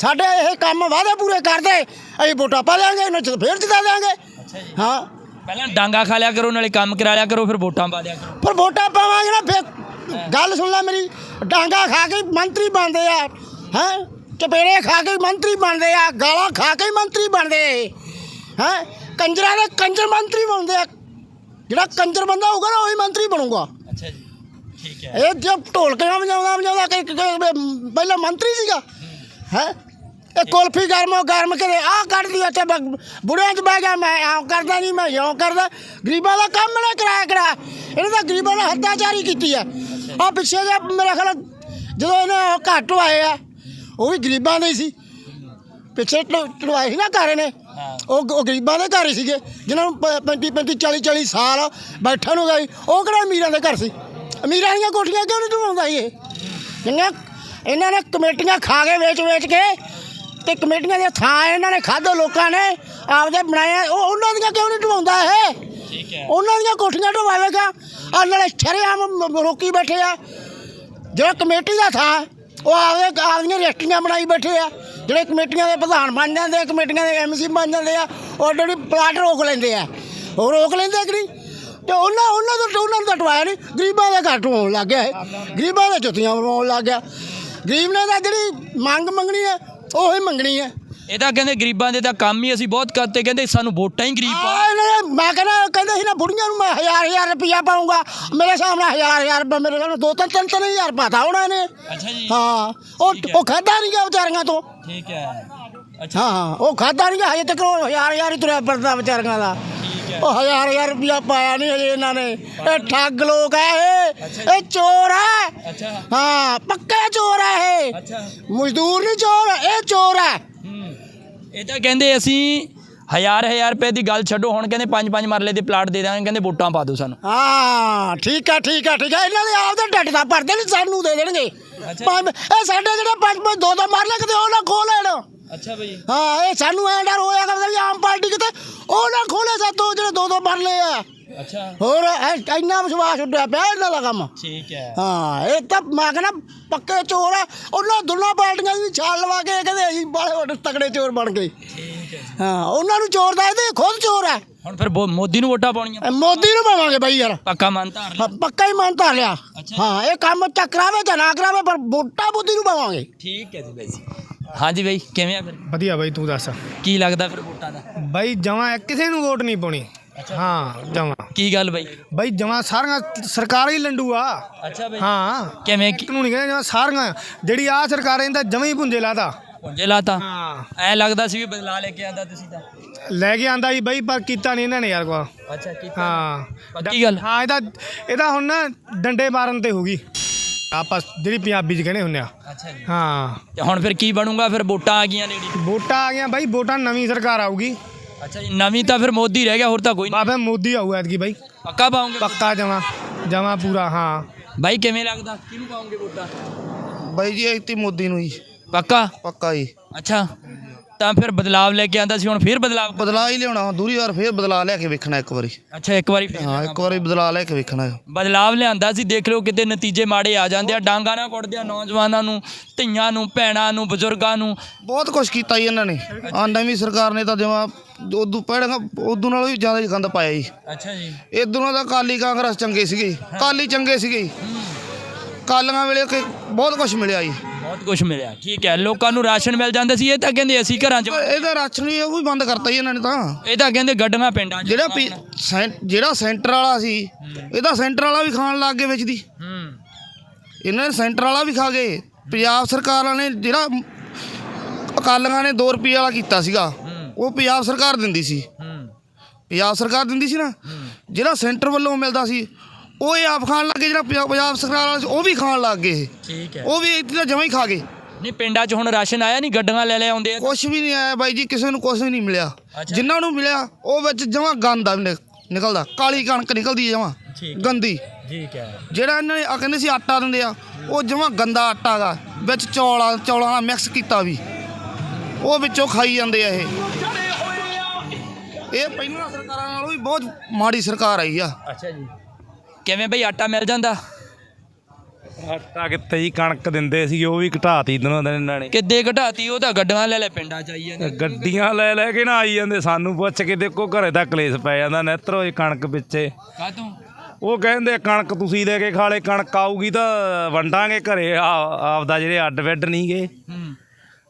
ਸਾਡੇ ਇਹ ਕੰਮ ਵਾਅਦੇ ਪੂਰੇ ਕਰਦੇ ਅਸੀਂ ਵੋਟਾਂ ਪਾ ਦਿਆਂਗੇ ਇਹਨਾਂ ਚ ਫੇਰ ਜਿਤਾ ਦਿਆਂਗੇ। ਹਾਂ। ਪਹਿਲਾਂ ਡਾਂਗਾ ਖਾ ਲਿਆ ਕਰੋ ਨਾਲੇ ਕੰਮ ਕਰਾ ਲਿਆ ਕਰੋ ਫਿਰ ਵੋਟਾਂ ਪਾ ਦਿਆ ਕਰੋ। ਪਰ ਵੋਟਾਂ ਪਾਵਾਂਗੇ ਨਾ ਫੇਰ ਗੱਲ ਸੁਣ ਲੈ ਮੇਰੀ ਡਾਂਗਾ ਖਾ ਕੇ ਮੰਤਰੀ ਬਣਦੇ ਆ ਹੈ? ਚਪੇੜੇ ਖਾ ਕੇ ਮੰਤਰੀ ਬਣਦੇ ਆ ਗਾਲਾਂ ਖਾ ਕੇ ਮੰਤਰੀ ਬਣਦੇ ਹੈ? ਕੰਜਰਾਂ ਦੇ ਕੰਜਰ ਮੰਤਰੀ ਬਣਦੇ ਆ। ਜਿਹੜਾ ਕੰਜਰ ਬੰਦਾ ਹੋਊਗਾ ਨਾ ਉਹੀ ਮੰਤਰੀ ਬਣੂਗਾ। ਅੱਛਾ ਜੀ ਠੀਕ ਹੈ। ਇਹ ਜਦ ਢੋਲਕੀਆਂ ਵਜਾਉਂਦਾ ਵਜਾਉਂਦਾ ਕਿ- ਪਹਿਲਾਂ ਮੰਤਰੀ ਸੀਗਾ ਹੈ? ਇਹ ਕੁਲਫੀ ਗਰਮ ਗਰਮ ਕੇ ਆ ਕੱਢਦੀ ਅੱਛਾ ਬੁੜਿਆਂ 'ਚ ਬਹਿ ਗਿਆ ਮੈਂ ਆਉਂ ਕਰਦਾ ਨਹੀਂ ਮੈਂ ਇਉਂ ਕਰਦਾ। ਗਰੀਬਾਂ ਦਾ ਕੰਮ ਨਾ ਕਰਾਇਆ ਕਰਾ। ਇਹਨੇ ਤਾਂ ਗਰੀਬਾਂ ਨਾਲ ਹੱਦਾਚਾਰੀ ਕੀਤੀ ਆ। ਆ ਪਿੱਛੇ ਜੇ ਮੇਰਾ ਖਿਆਲ ਜਦੋਂ ਇਹਨੇ ਉਹ ਘੱਟ ਆਏ ਆ ਉਹ ਵੀ ਗਰੀਬਾਂ ਦੇ ਸੀ। ਪਿੱਛੇ ਟਲਵਾਏ ਸੀ ਨਾ ਘਰ ਨੇ ਉਹ ਗਰੀਬਾਂ ਦੇ ਘਰ ਹੀ ਸੀਗੇ। ਜਿਨ੍ਹਾਂ ਨੂੰ 35 35 40 40 ਸਾਲ ਬੈਠਣ ਨੂੰ ਗਈ ਉਹ ਕਿਹੜਾ ਅਮੀਰਾਂ ਦੇ ਘਰ ਸੀ? ਅਮੀਰਾਂ ਦੀਆਂ ਕੋਠੀਆਂ ਕਿਉਂ ਨਹੀਂ ਢਵਾਉਂਦਾ ਇਹ? ਇਹਨਾਂ ਨੇ ਕਮੇਟੀਆਂ ਖਾ ਕੇ ਵੇਚ ਵੇਚ ਕੇ ਤੇ ਕਮੇਟੀਆਂ ਦੇ ਥਾਂ ਇਹਨਾਂ ਨੇ ਖਾਧੋ ਲੋਕਾਂ ਨੇ ਆਪਦੇ ਬਣਾਏ ਉਹ ਉਹਨਾਂ ਦੀਆਂ ਕਿਉਂ ਨਹੀਂ ਢਵਾਉਂਦਾ ਇਹ? ਠੀਕ ਹੈ। ਉਹਨਾਂ ਦੀਆਂ ਕੋਠੀਆਂ ਢਵਾਵੇਗਾ ਆ ਨਾਲੇ ਸ਼ਰੇਆਮ ਰੋਕੀ ਬੈਠੇ ਆ। ਜਿਹੜਾ ਕਮੇਟੀ ਦਾ ਥਾਂ ਉਹ ਆਪਦੇ ਆਪਦੀਆਂ ਰਜਿਸਟਰੀਆਂ ਬਣਾਈ ਬੈਠੇ ਆ। ਜਿਹੜੇ ਕਮੇਟੀਆਂ ਦੇ ਪ੍ਰਧਾਨ ਬਣ ਜਾਂਦੇ ਆ ਕਮੇਟੀਆਂ ਦੇ ਐਮਸੀ ਬਣ ਜਾਂਦੇ ਆ ਉਹ ਜਿਹੜੀ ਪਲਾਟ ਰੋਕ ਲੈਂਦੇ ਆ। ਉਹ ਰੋਕ ਲੈਂਦੇ ਕਿ ਨਹੀਂ? ਤੇ ਉਹਨਾਂ ਉਹਨਾਂ ਤੋਂ ਉਹਨਾਂ ਤਾਂ ਟਵਾਇਆ ਨਹੀਂ। ਗਰੀਬਾਂ ਦੇ ਘੱਟ ਹੋਣ ਲੱਗ ਗਿਆ ਇਹ। ਗਰੀਬਾਂ ਦੇ ਜੁੱਤੀਆਂ ਬਣਾਉਣ ਲੱਗ ਗਿਆ। ਗਰੀਬ ਨੇ ਤਾਂ ਜਿਹੜੀ ਮੰਗ ਮੰਗਣੀ ਹੈ ਉਹ ਹੀ ਮੰਗਣੀ ਹੈ ਇਹ ਤਾਂ ਕਹਿੰਦੇ ਗਰੀਬਾਂ ਦੇ ਤਾਂ ਕੰਮ ਹੀ ਅਸੀਂ ਬਹੁਤ ਕਰਤੇ ਕਹਿੰਦੇ ਸਾਨੂੰ ਵੋਟਾਂ ਹੀ ਗਰੀਬ ਆ। ਇਹਨਾਂ ਨੇ ਮੈਂ ਕਹਿੰਦਾ ਕਹਿੰਦੇ ਸੀ ਨਾ ਬੁੜੀਆਂ ਨੂੰ ਮੈਂ ਹਜ਼ਾਰ ਹਜ਼ਾਰ ਰੁਪਇਆ ਪਾਉਂਗਾ। ਮੇਰੇ ਸਾਹਮਣੇ ਹਜ਼ਾਰ ਹਜ਼ਾਰ ਰੁਪਇਆ ਮੇਰੇ ਸਾਹਮਣੇ ਦੋ ਤਿੰਨ ਤਿੰਨ ਤਿੰਨ ਹਜ਼ਾਰ ਪਾਤਾ ਉਹਨਾਂ ਨੇ। ਅੱਛਾ ਜੀ। ਹਾਂ ਉਹ ਉਹ ਖਾਦਾ ਨਹੀਂ ਗਿਆ ਵਿਚਾਰੀਆਂ ਤੋਂ। ਠੀਕ ਹੈ। ਹਾਂ ਹਾਂ ਉਹ ਖਾਦਾ ਨਹੀਂ ਗਿਆ ਹਜੇ ਤੱਕ ਉਹ ਹਜ਼ਾਰ ਹਜ਼ਾਰ ਹੀ ਤੁਰਿਆ ਫਿਰਦਾ ਵਿਚਾਰੀਆਂ ਦਾ। ਉਹ ਹਜ਼ਾਰ ਹਜ਼ਾਰ ਰੁਪਇਆ ਪਾਇਆ ਨਹੀਂ ਹਜੇ ਇਹਨਾਂ ਨੇ। ਇਹ ਠੱਗ ਲੋਕ ਹੈ ਇਹ। ਇਹ ਚੋਰ ਹੈ ਹਾਂ ਪੱਕੇ ਚੋਰ ਹੈ ਇਹ। ਮਜ਼ਦੂਰ ਨਹੀਂ ਚੋਰ ਇਹ ਚੋਰ ਹੈ। ਇਹ ਤਾਂ ਕਹਿੰਦੇ ਅਸੀਂ ਹਜ਼ਾਰ ਹਜ਼ਾਰ ਰੁਪਏ ਦੀ ਗੱਲ ਛੱਡੋ ਹੁਣ ਕਹਿੰਦੇ ਪੰਜ ਪੰਜ ਮਰਲੇ ਦੇ ਪਲਾਟ ਦੇ ਦਾਂਗੇ ਕਹਿੰਦੇ ਵੋਟਾਂ ਪਾ ਦਿਓ ਸਾਨੂੰ। ਹਾਂ ਠੀਕ ਆ ਠੀਕ ਆ ਠੀਕ ਆ। ਇਹਨਾਂ ਦੇ ਆਪ ਦਾ ਡੱਟ ਦਾ ਭਰਦੇ ਨਹੀਂ ਸਾਨੂੰ ਦੇ ਦੇਣਗੇ। ਪੰਜ ਇਹ ਸਾਡੇ ਜਿਹੜੇ ਪੰਜ ਪੰਜ ਦੋ ਦੋ ਮਾਰ ਲੈ ਕਿਤੇ ਉਹ ਨਾ ਖੋਲ ਲੈਣ। ਅੱਛਾ ਬਈ। ਹਾਂ ਇਹ ਸਾਨੂੰ ਐਂ ਡਰ ਹੋਇਆ ਕਰਦਾ ਵੀ ਆਮ ਪਾਰਟੀ ਕਿਤੇ ਉਹ ਨਾ ਖੋਲੇ ਸਾਤੋਂ ਜਿਹੜੇ ਦੋ ਦੋ ਮਾਰ ਲਏ ਆ। ਅੱਛਾ। ਹੋਰ ਐ- ਇੰਨਾ ਵਿਸ਼ਵਾਸ ਉੱਡਿਆ ਪਿਆ ਇਹਨਾਂ ਦਾ ਕੰਮ। ਠੀਕ ਹੈ। ਹਾਂ ਇਹ ਤਾਂ ਮੈਂ ਕਹਿੰਦਾ ਪੱਕੇ ਚੋਰ ਆ ਉਹਨਾਂ ਦੋਨਾਂ ਪਾਰਟੀਆਂ ਦੀ ਛਾਲ ਲਵਾ ਕੇ ਕਹਿੰਦੇ ਅਸੀਂ ਬੜੇ ਵੱਡੇ ਤਕੜੇ ਚੋਰ ਬਣ ਗਏ। ਹਾਂ ਉਹਨਾਂ ਨੂੰ ਚੋਰ ਦਾ ਇਹਦੇ ਖੁਦ ਚੋਰ ਆ। ਹੁਣ ਫਿਰ ਬੋ- ਮੋਦੀ ਨੂੰ ਵੋਟਾਂ ਪਾਉਣੀਆਂ। ਇਹ ਮੋਦੀ ਨੂੰ ਪਾਵਾਂਗੇ ਬਾਈ ਯਾਰ। ਪੱਕਾ ਮਨ ਧਾਰ ਲਿਆ। ਹਾਂ, ਪੱਕਾ ਹੀ ਮੰਨ ਧਾਰ ਲਿਆ। ਹਾਂ ਇਹ ਕੰਮ ਚੱਕਰਾਵੇ ਜਾਂ ਨਾ ਕਰਾਵੇ ਪਰ ਵੋਟਾਂ ਬੁੱਧੀ ਨੂੰ ਪਾਵਾਂਗੇ। ਠੀਕ ਹੈ ਜੀ ਬਾਈ ਜੀ। ਹਾਂਜੀ ਬਾਈ ਕਿਵੇਂ ਆ ਫਿਰ? ਵਧੀਆ ਬਾਈ ਤੂੰ ਦੱਸ। ਕੀ ਲੱਗਦਾ ਫਿਰ ਵੋਟਾਂ ਦਾ? ਬਾਈ ਜਮਾ ਕਿਸੇ ਨੂੰ ਵੋਟ ਨਹੀਂ ਪਾਉਣੀ। ਹਾਂ ਜਮਾ। ਕੀ ਗੱਲ ਬਾਈ? ਬਾਈ ਜਮਾ ਸਾਰੀਆਂ ਸਰਕਾਰਾਂ ਹੀ ਲੰਡੂ ਆ। ਅੱਛਾ ਬਾਈ। ਹਾਂ। ਕਿਵੇਂ ਇੱਕ ਨੂੰ ਨਹੀਂ ਕਹਿੰਦੇ ਜਮਾ ਸਾਰੀਆਂ। ਜਿਹੜੀ ਆ ਸਰਕਾਰ ਇਹਦਾ ਜਮਾ ਹੀ ਭੁੰਜੇ ਲਾਤਾ। ਪੁੰਜੇ ਲਾਤਾ? ਹਾਂ। ਐ ਲੱਗਦਾ ਸੀ ਵੀ ਬਦਲਾ ਲੈ ਕੇ ਆਂਦਾ ਤੁਸੀਂ ਤਾਂ। ਲੈ ਕੇ ਆਂਦਾ ਜੀ ਬਾਈ ਪਰ ਕੀਤਾ ਨਹੀਂ ਇਹਨਾਂ ਨੇ ਯਾਰ ਕੋ ਅੱਛਾ ਕੀ ਹਾਂ। ਪੱਕੀ ਗੱਲ? ਹਾਂ ਇਹਦਾ ਇਹਦਾ ਹੁਣ ਨਾ ਡੰਡੇ ਮਾਰਨ ਤੇ ਹੋ ਗਈ। ਆਪਾਂ ਜਿਹੜੀ ਪੰਜਾਬੀ ਚ ਕਹਿੰਦੇ ਹੁੰਦੇ ਆ। ਅੱਛਾ ਜੀ। ਹਾਂ। ਤੇ ਹੁਣ ਫਿਰ ਕੀ ਬਣੂਗਾ? ਫਿਰ ਵੋਟਾਂ ਆ ਗਈਆਂ ਨੇੜੇ ਵੋਟਾਂ ਆ ਗਈਆਂ ਬਾਈ ਵੋਟਾਂ ਨਵੀਂ ਸਰਕਾਰ ਆਊਗੀ। ਅੱਛਾ ਜੀ ਨਵੀਂ ਤਾਂ ਫਿਰ ਮੋਦੀ ਰਹਿ ਗਿਆ ਹੋਰ ਤਾਂ ਕੋਈ ਨਹੀਂ। ਬਾਬਾ ਮੋਦੀ ਆਊ ਐਤਕੀ ਬਾਈ। ਪੱਕਾ ਪਾਉਂਗੇ? ਪੱਕਾ ਜਮਾ ਜਮਾ ਪੂਰਾ ਹਾਂ। ਬਾਈ ਕਿਵੇਂ ਲੱਗਦਾ? ਕਿਹਨੂੰ ਪਾਉਂਗੇ ਵੋਟਾਂ? ਬਾਈ ਜੀ ਇੱਥੇ ਮੋਦੀ ਨੂੰ ਜੀ ਪੱਕਾ? ਪੱਕਾ ਜੀ। ਅੱਛਾ। ਤਾਂ ਫਿਰ ਬਦਲਾਵ ਲੈ ਕੇ ਆਂਦਾ ਸੀ ਹੁਣ ਫਿਰ ਬਦਲਾਵ ਬਦਲਾ ਹੀ ਲਿਆਉਣਾ ਹੁਣ ਦੂਰੀ ਵਾਰ ਫੇਰ ਬਦਲਾ ਲਿਆ ਕੇ ਵੇਖਣਾ ਇੱਕ ਵਾਰੀ। ਅੱਛਾ ਇੱਕ ਵਾਰੀ ਫਿਰ ਹਾਂ ਇੱਕ ਵਾਰੀ ਬਦਲਾ ਲਿਆ ਕੇ ਵੇਖਣਾ ਬਦਲਾਵ ਲਿਆਂਦਾ ਸੀ ਦੇਖ ਲਓ ਕਿਤੇ ਨਤੀਜੇ ਮਾੜੇ ਆ ਜਾਂਦੇ ਆ ਡਾਂਗਾ ਨਾ ਕੁੱਟਦੇ ਆ ਨੌਜਵਾਨਾਂ ਨੂੰ ਧੀਆਂ ਨੂੰ ਭੈਣਾਂ ਨੂੰ ਬਜ਼ੁਰਗਾਂ ਨੂੰ। ਬਹੁਤ ਕੁਝ ਕੀਤਾ ਜੀ ਇਹਨਾਂ ਨੇ। ਆ ਨਵੀਂ ਸਰਕਾਰ ਨੇ ਤਾਂ ਜਮਾ ਉਦੋਂ ਪਹਿਲਾਂ ਉਦੋਂ ਨਾਲੋਂ ਵੀ ਜ਼ਿਆਦਾ ਗੰਦ ਪਾਇਆ ਜੀ। ਅੱਛਾ ਜੀ। ਇਦੋਂ ਦਾ ਕਾਲੀ ਕਾਂਗਰਸ ਚੰਗੇ ਸੀਗੇ ਕਾਲੀ ਚੰਗੇ ਸੀਗੇ। ਕਾਲੀਆਂ ਵੇਲੇ ਕਿ ਬਹੁਤ ਕੁਝ ਮਿਲਿਆ ਜੀ। ਬਹੁਤ ਕੁਝ ਮਿਲਿਆ ਠੀਕ ਹੈ। ਲੋਕਾਂ ਨੂੰ ਰਾਸ਼ਨ ਮਿਲ ਜਾਂਦਾ ਸੀ ਇਹ ਤਾਂ ਕਹਿੰਦੇ ਅਸੀਂ ਘਰਾਂ 'ਚ ਇਹਦਾ ਰਾਸ਼ਨ ਵੀ ਉਹ ਵੀ ਬੰਦ ਕਰਤਾ ਜੀ ਇਹਨਾਂ ਨੇ ਤਾਂ। ਇਹ ਤਾਂ ਕਹਿੰਦੇ ਗੱਡੀਆਂ ਪਿੰਡਾਂ 'ਚ ਜਿਹੜਾ ਪੀ- ਸੈਂ- ਜਿਹੜਾ ਸੈਂਟਰ ਵਾਲਾ ਸੀ ਇਹਦਾ ਸੈਂਟਰ ਵਾਲਾ ਵੀ ਖਾਣ ਲੱਗ ਗਏ ਵਿੱਚ ਦੀ। ਹੂੰ। ਇਹਨਾਂ ਨੇ ਸੈਂਟਰ ਵਾਲਾ ਵੀ ਖਾ ਗਏ। ਪੰਜਾਬ ਸਰਕਾਰ ਵਾਲੇ ਨੇ ਜਿਹੜਾ ਅਕਾਲੀਆਂ ਨੇ 2 ਰੁਪਏ ਵਾਲਾ ਕੀਤਾ ਸੀਗਾ ਉਹ ਪੰਜਾਬ ਸਰਕਾਰ ਦਿੰਦੀ ਸੀ। ਹੂੰ। ਪੰਜਾਬ ਸਰਕਾਰ ਦਿੰਦੀ ਸੀ ਨਾ। ਜਿਹੜਾ ਸੈਂਟਰ ਵੱਲੋਂ ਮਿਲਦਾ ਸੀ ਉਹ ਇਹ ਆਪ ਖਾਣ ਲੱਗੇ ਜਿਹੜਾ ਪੰਜਾਬ ਪੰਜਾਬ ਸਰਕਾਰ ਵਾਲਾ ਸੀ ਉਹ ਵੀ ਖਾਣ ਲੱਗ ਗਏ। ਇਹ। ਠੀਕ ਹੈ। ਉਹ ਵੀ ਇੱਥੇ ਤਾਂ ਜਮਾਂ ਹੀ ਖਾ ਗਏ। ਨਹੀਂ ਪਿੰਡਾਂ 'ਚ ਹੁਣ ਰਾਸ਼ਨ ਆਇਆ ਨਹੀਂ ਗੱਡੀਆਂ ਲੈ ਲੈ ਆਉਂਦੇ ਆ। ਕੁਝ ਵੀ ਨਹੀਂ ਆਇਆ ਬਾਈ ਜੀ ਕਿਸੇ ਨੂੰ ਕੁਝ ਵੀ ਨਹੀਂ ਮਿਲਿਆ। ਜਿਨ੍ਹਾਂ ਨੂੰ ਮਿਲਿਆ ਉਹ ਵਿੱਚ ਜਮਾਂ ਗੰਦ ਆ ਨਿਕ- ਨਿਕਲਦਾ। ਕਾਲੀ ਕਣਕ ਨਿਕਲਦੀ ਜਮਾਂ। ਗੰਦੀ। ਠੀਕ ਹੈ। ਜਿਹੜਾ ਇਹਨਾਂ ਨੇ ਆ ਕਹਿੰਦੇ ਸੀ ਆਟਾ ਦਿੰਦੇ ਆ ਉਹ ਜਮਾਂ ਗੰਦਾ ਆਟਾ ਗਾ। ਵਿੱਚ ਚੌਲਾਂ ਚੌਲਾਂ ਨਾਲ ਮਿਕਸ ਕੀਤਾ ਵੀ। ਉਹ ਵਿੱਚੋਂ ਖਾਈ ਜਾਂਦੇ ਆ ਇਹ। ਇਹ ਪਹਿਲਾਂ ਸਰਕਾਰਾਂ ਨਾਲੋਂ ਵੀ ਬਹੁਤ ਮਾੜੀ ਸਰਕਾਰ ਆਈ ਆ। ਅੱਛਾ ਜੀ। ਕਿਵੇਂ ਬਈ ਆਟਾ ਮਿਲ ਜਾਂਦਾ? ਆਟਾ ਕਿੱਥੇ ਜੀ ਕਣਕ ਦਿੰਦੇ ਸੀ ਉਹ ਵੀ ਘਟਾਤੀ ਦਿਨੋਂ ਦਿਨ ਇਹਨਾਂ ਨੇ। ਕਿੱਦੇ ਘਟਾਤੀ? ਉਹ ਤਾਂ ਗੱਡੀਆਂ ਲੈ ਲੈ ਪਿੰਡਾਂ 'ਚ ਆਈ ਜਾਂਦੇ। ਗੱਡੀਆਂ ਲੈ ਲੈ ਕੇ ਨਾ ਆਈ ਜਾਂਦੇ ਸਾਨੂੰ ਪੁੱਛ ਕੇ ਦੇਖੋ ਘਰੇ ਦਾ ਕਲੇਸ਼ ਪੈ ਜਾਂਦਾ ਨੇਤਰੋ ਇਹ ਕਣਕ ਪਿੱਛੇ। ਕਾ ਤੂੰ ਉਹ ਕਹਿੰਦੇ ਕਣਕ ਤੁਸੀਂ ਲੈ ਕੇ ਖਾਲੇ ਕਣਕ ਆਊਗੀ ਤਾਂ ਵੰਡਾਂਗੇ ਘਰੇ। ਆ- ਆਪਦਾ ਜਿਹੜੇ ਅੱਡ ਵਿੱਡ ਨਹੀਂ ਗਏ ਹੂੰ।